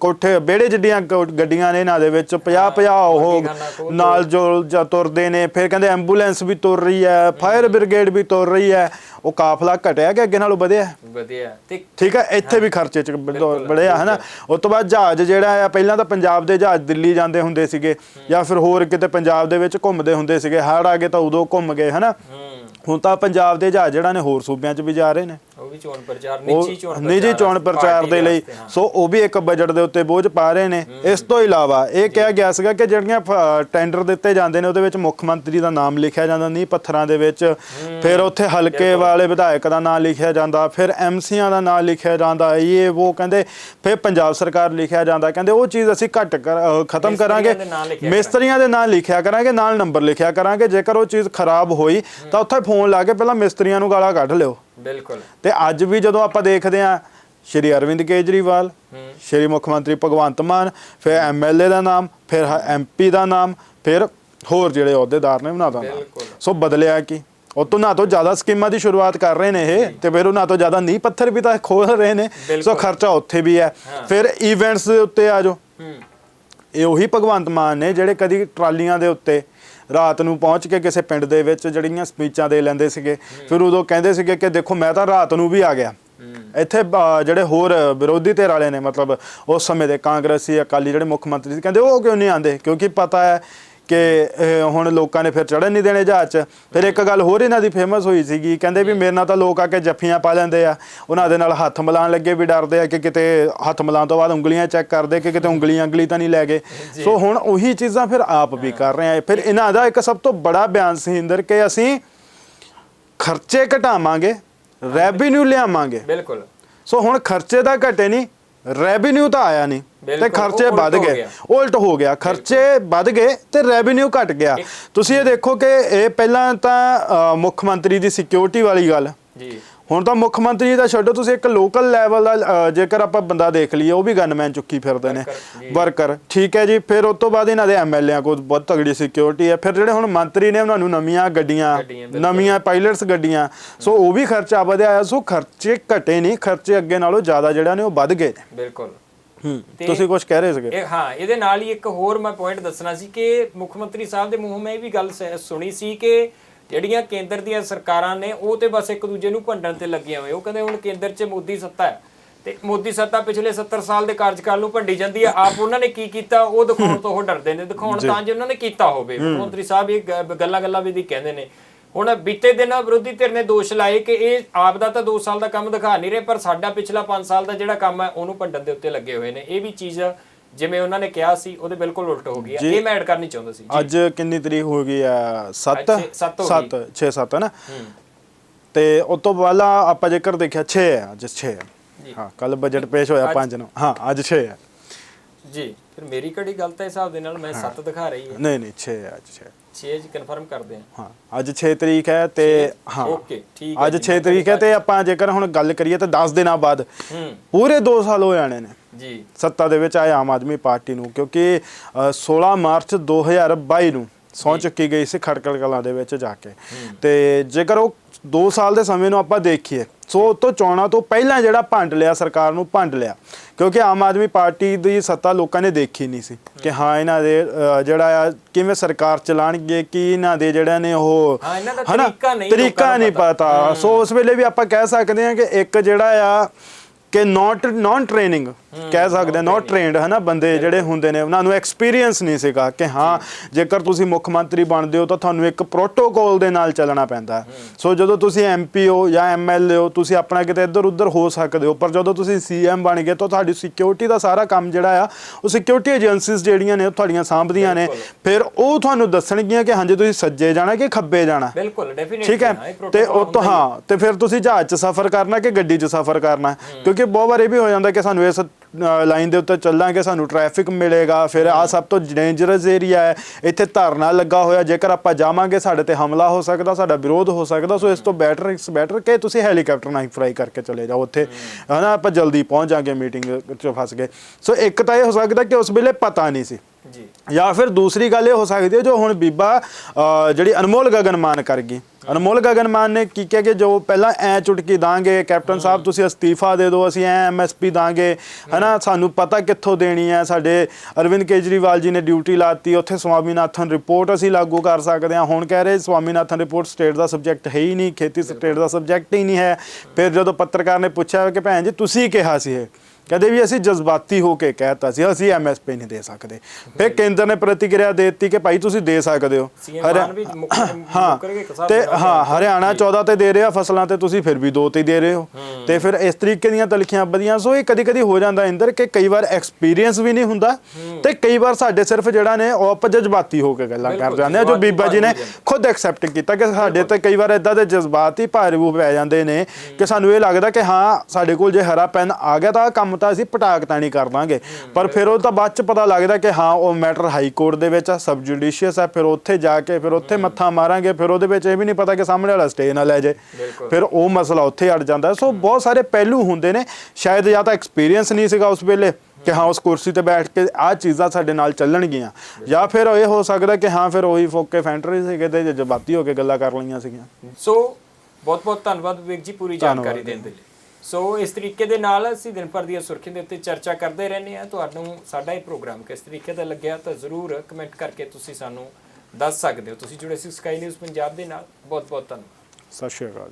ਕੋਠੇ ਬੇੜੇ ਜਿੱਡੀਆਂ ਗੱਡੀਆਂ ਨੇ ਇਹਨਾਂ ਦੇ ਵਿੱਚ 50 50 ਉਹ ਨਾਲ ਜੋ ਤੁਰਦੇ ਨੇ। ਫਿਰ ਕਹਿੰਦੇ ਐਂਬੂਲੈਂਸ ਵੀ ਤੁਰ ਰਹੀ ਹੈ ਫਾਇਰ ਬ੍ਰਿਗੇਡ ਵੀ ਤੁਰ ਰਹੀ ਹੈ। ਉਹ ਕਾਫਲਾ ਘਟਿਆ ਕਿ ਅੱਗੇ ਨਾਲੋਂ ਵਧਿਆ? ਵਧੀਆ। ਠੀਕ ਹੈ? ਇੱਥੇ ਵੀ ਖਰਚੇ ਚ ਵਧ- ਵਧਿਆ ਹਨਾ? ਉਸ ਤੋਂ ਬਾਅਦ ਜਹਾਜ਼ ਜਿਹੜਾ ਆ ਪਹਿਲਾਂ ਤਾਂ ਪੰਜਾਬ ਦੇ ਜਹਾਜ਼ ਦਿੱਲੀ ਜਾਂਦੇ ਹੁੰਦੇ ਸੀਗੇ ਜਾਂ ਫਿਰ ਹੋਰ ਕਿਤੇ ਪੰਜਾਬ ਦੇ ਵਿੱਚ ਘੁੰਮਦੇ ਹੁੰਦੇ ਸੀਗੇ ਹੜ ਆ ਗਏ ਤਾਂ ਉਦੋਂ ਘੁੰਮ ਗਏ ਹੂੰ। ਹੁਣ ਤਾਂ ਪੰਜਾਬ ਦੇ ਜਹਾਜ਼ ਜਿਹੜਾ ਨੇ ਹੋਰ ਸੂਬਿਆਂ 'ਚ ਵੀ ਜਾ ਰਹੇ ਨੇ। ਉਹ ਵੀ ਚੋਣ ਪ੍ਰਚਾਰ ਨਿੱਜੀ ਚੋਣ ਪ੍ਰਚਾਰ ਨਿੱਜੀ ਚੋਣ ਪ੍ਰਚਾਰ ਦੇ ਲਈ। ਸੋ ਉਹ ਵੀ ਇੱਕ ਬਜਟ ਦੇ ਉੱਤੇ ਬੋਝ ਪਾ ਰਹੇ ਨੇ। ਇਸ ਤੋਂ ਇਲਾਵਾ ਇਹ ਕਿਹਾ ਗਿਆ ਸੀਗਾ ਕਿ ਜਿਹੜੀਆਂ ਟੈਂਡਰ ਦਿੱਤੇ ਜਾਂਦੇ ਨੇ ਉਹਦੇ ਵਿੱਚ ਮੁੱਖ ਮੰਤਰੀ ਦਾ ਨਾਮ ਲਿਖਿਆ ਜਾਂਦਾ ਨਹੀਂ ਪੱਥਰਾਂ ਦੇ ਵਿੱਚ। ਫਿਰ ਉੱਥੇ ਹਲਕੇ ਵਾਲੇ ਵਿਧਾਇਕ ਦਾ ਨਾਮ ਲਿਖਿਆ ਜਾਂਦਾ ਫਿਰ ਐਮਸੀਆਂ ਦਾ ਨਾਮ ਲਿਖਿਆ ਜਾਂਦਾ ਇਹ ਉਹ ਕਹਿੰਦੇ ਫਿਰ ਪੰਜਾਬ ਸਰਕਾਰ ਲਿਖਿਆ ਜਾਂਦਾ ਕਹਿੰਦੇ ਉਹ ਚੀਜ਼ ਅਸੀਂ ਘੱਟ ਖਤਮ ਕਰਾਂਗੇ। ਮਿਸਤਰੀਆਂ ਦੇ ਨਾਂ ਲਿਖਿਆ ਕਰਾਂਗੇ ਨਾਲ ਨੰਬਰ ਲਿਖਿਆ ਕਰਾਂਗੇ ਜੇਕਰ ਉਹ ਚੀਜ਼ ਖਰਾਬ ਹੋਈ ਤਾਂ ਉੱਥੇ ਫੋਨ ਲਾ ਕੇ ਪਹਿਲਾਂ ਮਿਸਤਰੀਆਂ ਨੂੰ ਗਾਲਾਂ ਕੱਢ ਲਿਓ। ਬਿਲਕੁਲ। ਤੇ ਅੱਜ ਵੀ ਜਦੋਂ ਆਪਾਂ ਦੇਖਦੇ ਹਾਂ ਸ਼੍ਰੀ ਅਰਵਿੰਦ ਕੇਜਰੀਵਾਲ ਸ਼੍ਰੀ ਮੁੱਖ ਮੰਤਰੀ ਭਗਵੰਤ ਮਾਨ ਫਿਰ ਐਮਐਲਏ ਦਾ ਨਾਮ ਫਿਰ ਐਮਪੀ ਦਾ ਨਾਮ ਫਿਰ ਹੋਰ ਜਿਹੜੇ ਅਹੁਦੇਦਾਰ ਨੇ ਉਹਨਾਂ ਦਾ ਨਾਮ। ਬਿਲਕੁਲ। ਸੋ ਬਦਲਿਆ ਕੀ? ਉਹ ਤੋਂ ਨਾ ਤੋਂ ਜ਼ਿਆਦਾ ਸਕੀਮਾਂ ਦੀ ਸ਼ੁਰੂਆਤ ਕਰ ਰਹੇ ਨੇ ਇਹ ਤੇ ਫਿਰ ਉਹਨਾਂ ਤੋਂ ਜ਼ਿਆਦਾ ਨੀਂਹ ਪੱਥਰ ਵੀ ਤਾਂ ਖੋਲ ਰਹੇ ਨੇ। ਸੋ। ਖਰਚਾ ਉੱਥੇ ਵੀ ਹੈ। ਫਿਰ ਇਵੈਂਟਸ ਦੇ ਉੱਤੇ ਆ ਜਾਓ। ਇਹ ਉਹੀ ਭਗਵੰਤ ਮਾਨ ਨੇ ਜਿਹੜੇ ਕਦੀ ਟਰਾਲੀਆਂ ਦੇ ਉੱਤੇ ਰਾਤ ਨੂੰ ਪਹੁੰਚ ਕੇ ਕਿਸੇ ਪਿੰਡ ਦੇ ਵਿੱਚ ਜਿਹੜੀਆਂ ਸਪੀਚਾਂ ਦੇ ਲੈਂਦੇ ਸੀਗੇ। ਫਿਰ ਉਦੋਂ ਕਹਿੰਦੇ ਸੀਗੇ ਕਿ ਦੇਖੋ ਮੈਂ ਤਾਂ ਰਾਤ ਨੂੰ ਵੀ ਆ ਗਿਆ। ਇੱਥੇ ਜਿਹੜੇ ਹੋਰ ਵਿਰੋਧੀ ਧਿਰ ਵਾਲੇ ਨੇ ਮਤਲਬ ਉਸ ਸਮੇਂ ਦੇ ਕਾਂਗਰਸੀ ਅਕਾਲੀ ਜਿਹੜੇ ਮੁੱਖ ਮੰਤਰੀ ਸੀ ਕਹਿੰਦੇ ਉਹ ਕਿਉਂ ਨਹੀਂ ਆਂਦੇ ਕਿਉਂਕਿ ਪਤਾ ਹੈ ਕਿ ਇਹ ਹੁਣ ਲੋਕਾਂ ਨੇ ਫਿਰ ਚੜਨ ਨਹੀਂ ਦੇਣੇ ਜਹਾਜ਼ 'ਚ। ਫਿਰ ਇੱਕ ਗੱਲ ਹੋਰ ਇਹਨਾਂ ਦੀ ਫੇਮਸ ਹੋਈ ਸੀਗੀ ਕਹਿੰਦੇ ਵੀ ਮੇਰੇ ਨਾਲ ਤਾਂ ਲੋਕ ਆ ਕੇ ਜੱਫੀਆਂ ਪਾ ਲੈਂਦੇ ਆ। ਉਹਨਾਂ ਦੇ ਨਾਲ ਹੱਥ ਮਿਲਾਉਣ ਲੱਗੇ ਵੀ ਡਰਦੇ ਆ ਕਿ ਕਿਤੇ ਹੱਥ ਮਿਲਾਉਣ ਤੋਂ ਬਾਅਦ ਉਂਗਲੀਆਂ ਚੈੱਕ ਕਰਦੇ ਕਿ ਕਿਤੇ ਉਂਗਲੀਆਂ ਅੰਗਲੀ ਤਾਂ ਨਹੀਂ ਲੈ ਗਏ। ਸੋ ਹੁਣ ਉਹੀ ਚੀਜ਼ਾਂ ਫਿਰ ਆਪ ਵੀ ਕਰ ਰਹੇ ਆ। ਫਿਰ ਇਹਨਾਂ ਦਾ ਇੱਕ ਸਭ ਤੋਂ ਬੜਾ ਬਿਆਨ ਸੀ ਇੰਦਰ ਕਿ ਅਸੀਂ ਖਰਚੇ ਘਟਾਵਾਂਗੇ ਰੈਵਨਿਊ ਲਿਆਵਾਂਗੇ। ਬਿਲਕੁਲ। ਸੋ ਹੁਣ ਖਰਚੇ ਤਾਂ ਘਟੇ ਨਹੀਂ ਰੈਵਨਿਊ ਤਾਂ ਆਇਆ ਨਹੀਂ ਤੇ ਖਰਚੇ ਵੱਧ ਗਏ। ਉਲਟ ਹੋ ਗਿਆ ਖਰਚੇ ਵੱਧ ਗਏ ਤੇ ਰੈਵਨਿਊ ਘਟ ਗਿਆ। ਤੁਸੀਂ ਇਹ ਦੇਖੋ ਕਿ ਇਹ ਪਹਿਲਾਂ ਤਾਂ ਮੁੱਖ ਮੰਤਰੀ ਦੀ ਸਿਕਿਉਰਿਟੀ ਵਾਲੀ ਗੱਲ ਜੀ। ਹੁਣ ਤਾਂ ਮੁੱਖ ਮੰਤਰੀ ਦਾ ਛੱਡੋ ਤੁਸੀਂ ਇੱਕ ਲੋਕਲ ਲੈਵਲ ਦਾ ਜੇਕਰ ਆਪਾਂ ਬੰਦਾ ਦੇਖ ਲਈਏ ਉਹ ਵੀ ਗਨਮੈਨ ਚੁੱਕੀ ਫਿਰਦੇ ਨੇ। ਵਰਕਰ ਠੀਕ ਹੈ ਜੀ ਫਿਰ ਉਸ ਤੋਂ ਬਾਅਦ ਇਹਨਾਂ ਦੇ ਐਮਐਲਏਆਂ ਕੋਲ ਬਹੁਤ ਤਗੜੀ ਸਿਕਿਉਰਿਟੀ ਹੈ। ਫਿਰ ਜਿਹੜੇ ਹੁਣ ਮੰਤਰੀ ਨੇ ਉਹਨਾਂ ਨੂੰ ਨਵੀਆਂ ਗੱਡੀਆਂ। ਨਵੀਆਂ ਪਾਇਲਟਸ ਗੱਡੀਆਂ। ਸੋ ਉਹ ਵੀ ਖਰਚਾ ਵਧਿਆ ਹੈ ਸੋ ਖਰਚੇ ਘਟੇ ਨਹੀਂ ਖਰਚੇ ਅੱਗੇ ਨਾਲੋਂ ਜ਼ਿਆਦਾ ਜਿਹੜਾ ਨੇ ਉਹ ਵੱਧ ਗਏ। ਨੇ ਬਿਲਕੁਲ ਤੁਸੀਂ ਕੁਝ ਕਹਿ ਰਹੇ ਸੀਗੇ? ਇਹ ਹਾਂ ਇਹਦੇ ਨਾਲ ਹੀ ਇੱਕ ਹੋਰ ਮੈਂ ਪੁਆਇੰਟ ਦੱਸਣਾ ਸੀ ਕਿ ਮੁੱਖ ਮੰਤਰੀ ਸਾਹਿਬ ਦੇ ਮੂੰਹੋਂ ਮੈਂ ਇਹ ਵੀ ਗੱਲ ਸੁਣੀ ਸੀ ਕਿ ਜਿਹੜੀਆਂ ਕੇਂਦਰ ਦੀਆਂ ਸਰਕਾਰਾਂ ਨੇ ਉਹ ਤੇ ਬਸ ਇੱਕ ਦੂਜੇ ਨੂੰ ਭੰਡਣ ਤੇ ਲੱਗੀਆਂ ਹੋਏ ਉਹ ਕਹਿੰਦੇ ਹੁਣ ਕੇਂਦਰ 'ਚ ਮੋਦੀ ਸੱਤਾ ਹੈ। ਤੇ ਮੋਦੀ ਸੱਤਾ ਪਿਛਲੇ 70 ਸਾਲ ਦੇ ਕਾਰਜਕਾਲ ਨੂੰ ਭੰਡੀ ਜਾਂਦੀ ਹੈ। ਆਪ ਉਹਨਾਂ ਨੇ ਕੀ ਕੀਤਾ? ਉਹ ਦਿਖਾਉਣ ਤੋਂ ਉਹ ਡਰਦੇ ਨੇ। ਦਿਖਾਉਣ ਤਾਂ ਜੇ ਉਹਨਾਂ ਨੇ ਕੀਤਾ ਹੋਵੇ। ਮੰਤਰੀ ਸਾਹਿਬ ਇਹ ਗ- ਗੱਲਾਂ ਗੱਲਾਂ ਵੀ ਦੀ ਕਹਿੰਦੇ ਨੇ। ਹੁਣ ਬੀਤੇ ਦਿਨ ਵਿਰੋਧੀ ਧਿਰ ਨੇ ਦੋਸ਼ ਲਾਏ ਕਿ ਇਹ ਆਪ ਦਾ ਤਾਂ 2 ਸਾਲ ਦਾ ਕੰਮ ਦਿਖਾ ਨਹੀਂ ਰਹੇ ਪਰ ਸਾਡਾ ਪਿਛਲਾ 5 ਸਾਲ ਦਾ ਜਿਹੜਾ ਕੰਮ ਹੈ ਉਹਨੂੰ ਭੰਡਣ ਦੇ ਉੱਤੇ ਲੱਗੇ ਹੋਏ ਨੇ। ਇਹ ਵੀ ਚੀਜ਼ ਜਿਵੇਂ ਉਹਨਾਂ ਨੇ ਕਿਹਾ ਸੀ ਉਹਦੇ ਬਿਲਕੁਲ ਉਲਟ ਹੋ ਗਈ ਹੈ ਇਹ ਮੈਂ ਐਡ ਕਰਨੀ ਚਾਹੁੰਦਾ ਸੀ। ਅੱਜ ਕਿੰਨੀ ਤਰੀਕ ਹੋ ਗਈ ਆ? 7 ਅੱਜ ਛੇ- ਸੱਤ ਹੋ 7 6 7 ਹੈ ਨਾ? ਤੇ ਉਸ ਤੋਂ ਪਹਿਲਾਂ ਆਪਾਂ ਜੇਕਰ ਦੇਖਿਆ 6 ਹੈ ਅੱਜ 6 ਹੈ। ਹਾਂ ਕੱਲ ਬਜਟ ਪੇਸ਼ ਹੋਇਆ 5 ਨੂੰ। ਹਾਂ ਅੱਜ 6 ਹੈ ਜੀ। ਫਿਰ ਮੇਰੀ ਕਿਹੜੀ ਗਲਤ ਹੈ ਹਿਸਾਬ ਦੇ ਨਾਲ ਮੈਂ 7 ਦਿਖਾ ਰਹੀ ਹੈ। ਨਹੀਂ ਨਹੀਂ 6 ਹੈ ਅੱਜ 6 6 ਜੀ ਕਨਫਰਮ ਕਰਦੇ ਹਾਂ ਹਾਂ ਅੱਜ 6 ਤਰੀਕ ਹੈ ਤੇ ਹਾਂ। ਓਕੇ ਠੀਕ ਹੈ ਅੱਜ ਜੀ, 6 ਤਰੀਕ ਹੈ ਤੇ ਆਪਾਂ ਜੇਕਰ ਹੁਣ ਗੱਲ ਕਰੀਏ ਤਾਂ 10 ਦਿਨਾਂ ਬਾਅਦ ਪੂਰੇ 2 ਸਾਲ ਹੋ ਜਾਣੇ ਨੇ। ਜੀ। ਸੱਤਾ ਦੇ ਵਿੱਚ ਆਏ ਆਮ ਆਦਮੀ ਪਾਰਟੀ ਨੂੰ ਕਿਉਂਕਿ ਅ, 16 ਮਾਰਚ 2022 ਨੂੰ ਸਹੁੰ ਚੁੱਕੀ ਗਈ ਸੀ ਖੜਕੜ ਕਲਾਂ ਦੇ ਵਿੱਚ ਜਾ ਕੇ। ਤੇ ਜੇਕਰ ਉਹ 2 ਸਾਲ ਦੇ ਸਮੇਂ ਨੂੰ ਆਪਾਂ ਦੇਖੀਏ ਸੋ ਤੋਂ ਚੋਣਾਂ ਤੋਂ ਪਹਿਲਾਂ ਜਿਹੜਾ ਭੰਡ ਲਿਆ ਸਰਕਾਰ ਨੂੰ ਭੰਡ ਲਿਆ ਕਿਉਂਕਿ ਆਮ ਆਦਮੀ ਪਾਰਟੀ ਦੀ ਸੱਤਾ ਲੋਕਾਂ ਨੇ ਦੇਖੀ ਨਹੀਂ ਸੀ ਕਿ ਹਾਂ ਇਹਨਾਂ ਦੇ ਜਿਹੜਾ ਆ ਕਿਵੇਂ ਸਰਕਾਰ ਚਲਾਣਗੇ ਕੀ ਇਹਨਾਂ ਦੇ ਜਿਹੜਾ ਨੇ ਉਹ ਹਾਂ, ਇਹਨਾਂ ਦਾ ਹਨਾ? ਤਰੀਕਾ ਨਹੀਂ। ਪਤਾ ਸੋ ਉਸ ਵੇਲੇ ਵੀ ਆਪਾਂ ਕਹਿ ਸਕਦੇ ਹਾਂ ਕਿ ਇੱਕ ਜਿਹੜਾ ਆ ਕਿ ਨਾਟ ਨਾਨ ਟ੍ਰੇਨਿੰਗ ਕਹਿ ਸਕਦੇ ਹਾਂ ਨਾਟ ਟ੍ਰੇਨਡ ਹਨਾ ਬੰਦੇ ਜਿਹੜੇ ਹੁੰਦੇ ਨੇ ਉਹਨਾਂ ਨੂੰ ਐਕਸਪੀਰੀਅੰਸ ਨਹੀਂ ਸੀਗਾ ਕਿ ਹਾਂ ਜੇਕਰ ਤੁਸੀਂ ਮੁੱਖ ਮੰਤਰੀ ਬਣਦੇ ਹੋ ਤਾਂ ਤੁਹਾਨੂੰ ਇੱਕ ਪ੍ਰੋਟੋਕੋਲ ਦੇ ਨਾਲ ਚੱਲਣਾ ਪੈਂਦਾ। ਹੈ। ਸੋ ਜਦੋਂ ਤੁਸੀਂ ਐਮਪੀ ਹੋ ਜਾਂ ਐਮਐਲਏ ਹੋ ਤੁਸੀਂ ਆਪਣਾ ਕਿਤੇ ਇੱਧਰ ਉੱਧਰ ਹੋ ਸਕਦੇ ਹੋ ਪਰ ਜਦੋਂ ਤੁਸੀਂ ਸੀਐਮ ਬਣ ਗਏ ਤਾਂ ਤੁਹਾਡੀ ਸਿਕਿਉਰਿਟੀ ਦਾ ਸਾਰਾ ਕੰਮ ਜਿਹੜਾ ਆ ਉਹ ਸਿਕਿਉਰਿਟੀ ਏਜੰਸੀਜ਼ ਜਿਹੜੀਆਂ ਨੇ ਉਹ ਤੁਹਾਡੀਆਂ ਸਾਂਭਦੀਆਂ ਨੇ। ਫਿਰ ਉਹ ਤੁਹਾਨੂੰ ਦੱਸਣਗੀਆਂ ਕਿ ਹਾਂਜੀ ਤੁਸੀਂ ਸੱਜੇ ਜਾਣਾ ਕਿ ਖੱਬੇ ਜਾਣਾ। ਬਿਲਕੁਲ ਡੈਫੀਨਿਟਲੀ ਠੀਕ ਹੈ? ਤੇ ਉਹ ਤੋਂ ਹਾਂ ਤੇ ਫਿਰ ਤੁਸੀਂ ਜਹਾਜ਼ 'ਚ ਸਫ਼ਰ ਕਰਨਾ ਕਿ ਗੱਡੀ 'ਚ ਸਫ਼ਰ ਕਰਨਾ? ਕਿਉਂਕਿ ਬਹੁਤ ਵਾਰ ਇਹ ਵੀ ਹੋ ਜਾਂਦਾ ਕਿ ਸਾਨੂੰ ਇਸ ਲਾਈਨ ਦੇ ਉੱਤੇ ਚੱਲਾਂਗੇ, ਸਾਨੂੰ ਟ੍ਰੈਫਿਕ ਮਿਲੇਗਾ। ਫਿਰ ਆ ਸਭ ਤੋਂ ਡੇਂਜਰਸ ਏਰੀਆ ਹੈ। ਇੱਥੇ ਧਰਨਾ ਲੱਗਾ ਹੋਇਆ, ਜੇਕਰ ਆਪਾਂ ਜਾਵਾਂਗੇ, ਸਾਡੇ ਤੇ ਹਮਲਾ ਹੋ ਸਕਦਾ, ਸਾਡਾ ਵਿਰੋਧ ਹੋ ਸਕਦਾ। ਸੋ ਇਸ ਤੋਂ ਬੈਟਰ ਇਸ ਬੈਟਰ ਕਿ ਤੁਸੀਂ ਹੈਲੀਕਾਪਟਰ ਨਾਲ ਫਰਾਈ ਕਰਕੇ ਚਲੇ ਜਾਓ ਉੱਥੇ। ਹਨਾ, ਆਪਾਂ ਜਲਦੀ ਪਹੁੰਚ ਜਾਾਂਗੇ ਮੀਟਿੰਗ 'ਚ ਫਸ ਗਏ। ਸੋ ਇੱਕ ਤਾਂ ਇਹ ਹੋ ਸਕਦਾ ਕਿ ਉਸ ਵੇਲੇ ਪਤਾ ਨਹੀਂ ਸੀ। ਜੀ। ਜਾਂ ਫਿਰ ਦੂਸਰੀ ਗੱਲ ਇਹ ਹੋ ਸਕਦੀ ਹੈ ਜੋ ਹੁਣ ਬੀਬਾ ਜਿਹੜੀ ਅਨਮੋਲ ਗਗਨਮਾਨ ਕਰ ਗਈ। ਅਨਮੋਲ ਗਗਨਮਾਨ ਨੇ ਕੀ ਕਿਹਾ ਕਿ ਜੋ ਪਹਿਲਾਂ ਐ ਚੁਟਕੀ ਦਾਂਗੇ ਕੈਪਟਨ ਸਾਹਿਬ ਤੁਸੀਂ ਅਸਤੀਫਾ ਦੇ ਦਿਓ ਅਸੀਂ ਐ ਐਮਐਸਪੀ ਦਾਂਗੇ ਹਨਾ? ਸਾਨੂੰ ਪਤਾ ਕਿੱਥੋਂ ਦੇਣੀ ਹੈ। ਸਾਡੇ ਅਰਵਿੰਦ ਕੇਜਰੀਵਾਲ ਜੀ ਨੇ ਡਿਊਟੀ ਲਾਤੀ ਉੱਥੇ ਸਵਾਮੀਨਾਥਨ ਰਿਪੋਰਟ ਅਸੀਂ ਲਾਗੂ ਕਰ ਸਕਦੇ ਹਾਂ। ਹੁਣ ਕਹਿ ਰਹੇ ਸਵਾਮੀਨਾਥਨ ਰਿਪੋਰਟ ਸਟੇਟ ਦਾ ਸਬਜੈਕਟ ਹੈ ਹੀ ਨਹੀਂ ਖੇਤੀ ਸਟੇਟ ਦਾ ਸਬਜੈਕਟ ਹੀ ਨਹੀਂ ਹੈ। ਫਿਰ ਜਦੋਂ ਪੱਤਰਕਾਰ ਨੇ ਪੁੱਛਿਆ ਕਿ ਭੈਣ ਜੀ ਤੁਸੀਂ ਕਿਹਾ ਸੀ ਇਹ ਕਹਿੰਦੇ ਵੀ ਅਸੀਂ ਜਜ਼ਬਾਤੀ ਹੋ ਕੇ ਕਹਿਤਾ ਸੀ ਅਸੀਂ ਐਮਐਸਪੀ ਨਹੀਂ ਦੇ ਸਕਦੇ। ਫਿਰ ਕੇਂਦਰ ਨੇ ਪ੍ਰਤੀਕਿਰਿਆ ਦੇ ਦਿੱਤੀ ਕਿ ਭਾਈ ਤੁਸੀਂ ਦੇ ਸਕਦੇ ਹੋ। ਹਾਂ ਤੇ ਹਾਂ। ਹਰਿਆਣਾ 14 ਤੇ ਦੇ ਰਿਹਾ ਫਸਲਾਂ ਤੇ ਤੁਸੀਂ ਫਿਰ ਵੀ 2 ਤੇ ਹੀ ਦੇ ਰਹੇ ਹੋ। ਤੇ ਫਿਰ ਇਸ ਤਰੀਕੇ ਦੀਆਂ ਤਲਖੀਆਂ ਵਧੀਆਂ ਸੋ ਇਹ ਕਦੀ ਕਦੀ ਹੋ ਜਾਂਦਾ ਇੰਦਰ ਕਿ ਕਈ ਵਾਰ ਐਕਸਪੀਰੀਅੰਸ ਵੀ ਨਹੀਂ ਹੁੰਦਾ ਤੇ ਕਈ ਵਾਰ ਸਾਡੇ ਸਿਰਫ ਜਿਹੜਾ ਨੇ ਉਹ ਆਪਾਂ ਜਜ਼ਬਾਤੀ ਹੋ ਕੇ ਗੱਲਾਂ ਕਰ ਜਾਂਦੇ ਆ। ਜੋ ਬੀਬਾ ਜੀ ਨੇ ਹੋ। ਖੁਦ ਐਕਸੈਪਟ ਕੀਤਾ ਕਿ ਸਾਡੇ ਤੇ ਕਈ ਵਾਰ ਇਦਾਂ ਦੇ ਜਜ਼ਬਾਤੀ ਭਾਰੂ ਪੈ ਜਾਂਦੇ ਨੇ ਕਿ ਸਾਨੂੰ ਇਹ ਲੱਗਦਾ ਕਿ ਹਾਂ ਸਾਡੇ ਕੋਲ ਜੇ ਹਰਾ ਪੈਨ ਆ ਗਿਆ ਤਾਂ ਕੰਮ ਤਾਂ ਅਸੀਂ ਪਟਾਕ ਤਾਂ ਨਹੀਂ ਕਰ ਦਾਂਗੇ। ਪਰ ਫਿਰ ਉਹ ਤਾਂ ਬਾਅਦ ਚ ਪਤਾ ਲੱਗਦਾ ਕਿ ਹਾਂ ਉਹ ਮੈਟਰ ਹਾਈ ਕੋਰਟ ਦੇ ਵਿੱਚ ਆ ਸਬ ਜੁਡੀਸ਼ੀਅਸ ਹੈ ਫਿਰ ਉੱਥੇ ਜਾ ਕੇ ਫਿਰ ਉੱਥੇ ਮੱਥਾ ਮਾਰਾਂਗੇ ਫਿਰ ਉਹਦੇ ਵਿੱਚ ਇਹ ਵੀ ਨਹੀਂ ਪਤਾ ਕਿ ਸਾਹਮਣੇ ਵਾਲਾ ਸਟੇ ਨਾ ਲੈ ਜੇ। ਫਿਰ ਉਹ ਮਸਲਾ ਉੱਥੇ ਅੜ ਜਾਂਦਾ ਸੋ ਬਹੁਤ ਸਾਰੇ ਪਹਿਲੂ ਹੁੰਦੇ ਨੇ। ਸ਼ਾਇਦ ਜਾਂ ਤਾਂ ਐਕਸਪੀਰੀਅੰਸ ਨਹੀਂ ਸੀਗਾ ਉਸ ਵੇਲੇ ਕਿ ਹਾਂ ਉਸ ਕੁਰਸੀ ਤੇ ਬੈਠ ਕੇ ਆਹ ਚੀਜ਼ਾਂ ਸਾਡੇ ਨਾਲ ਚੱਲਣਗੀਆਂ। ਜਾਂ ਫਿਰ ਇਹ ਹੋ ਸਕਦਾ ਕਿ ਹਾਂ ਫਿਰ ਉਹੀ ਫੋਕੇ ਫੈਂਟਰੀ ਸੀਗੇ ਤੇ ਜਜ਼ਬਾਤੀ ਹੋ ਕੇ ਗੱਲਾਂ ਕਰ ਲਈਆਂ ਸੀਗੀਆਂ। ਸੋ ਬਹੁਤ ਬਹੁਤ ਧੰਨਵਾਦ ਵਿਵੇਕ ਜੀ ਪੂਰੀ ਜਾਣਕਾਰੀ ਦੇਣ ਦੇ ਲਈ। ਸੋ ਇਸ ਤਰੀਕੇ ਦੇ ਨਾਲ ਅਸੀਂ ਦਿਨ ਭਰ ਦੀਆਂ ਸੁਰਖੀਆਂ ਦੇ ਉੱਤੇ ਚਰਚਾ ਕਰਦੇ ਰਹਿੰਦੇ ਹਾਂ। ਤੁਹਾਨੂੰ ਸਾਡਾ ਇਹ ਪ੍ਰੋਗਰਾਮ ਕਿਸ ਤਰੀਕੇ ਦਾ ਲੱਗਿਆ ਤਾਂ ਜ਼ਰੂਰ ਕਮੈਂਟ ਕਰਕੇ ਤੁਸੀਂ ਸਾਨੂੰ ਦੱਸ ਸਕਦੇ ਹੋ। ਤੁਸੀਂ ਜੁੜੇ ਸੀ ਸਕਾਈ ਨਿਊਜ਼ ਪੰਜਾਬ ਦੇ ਨਾਲ। ਬਹੁਤ ਬਹੁਤ ਧੰਨਵਾਦ। ਸਤਿ ਸ਼੍ਰੀ ਅਕਾਲ।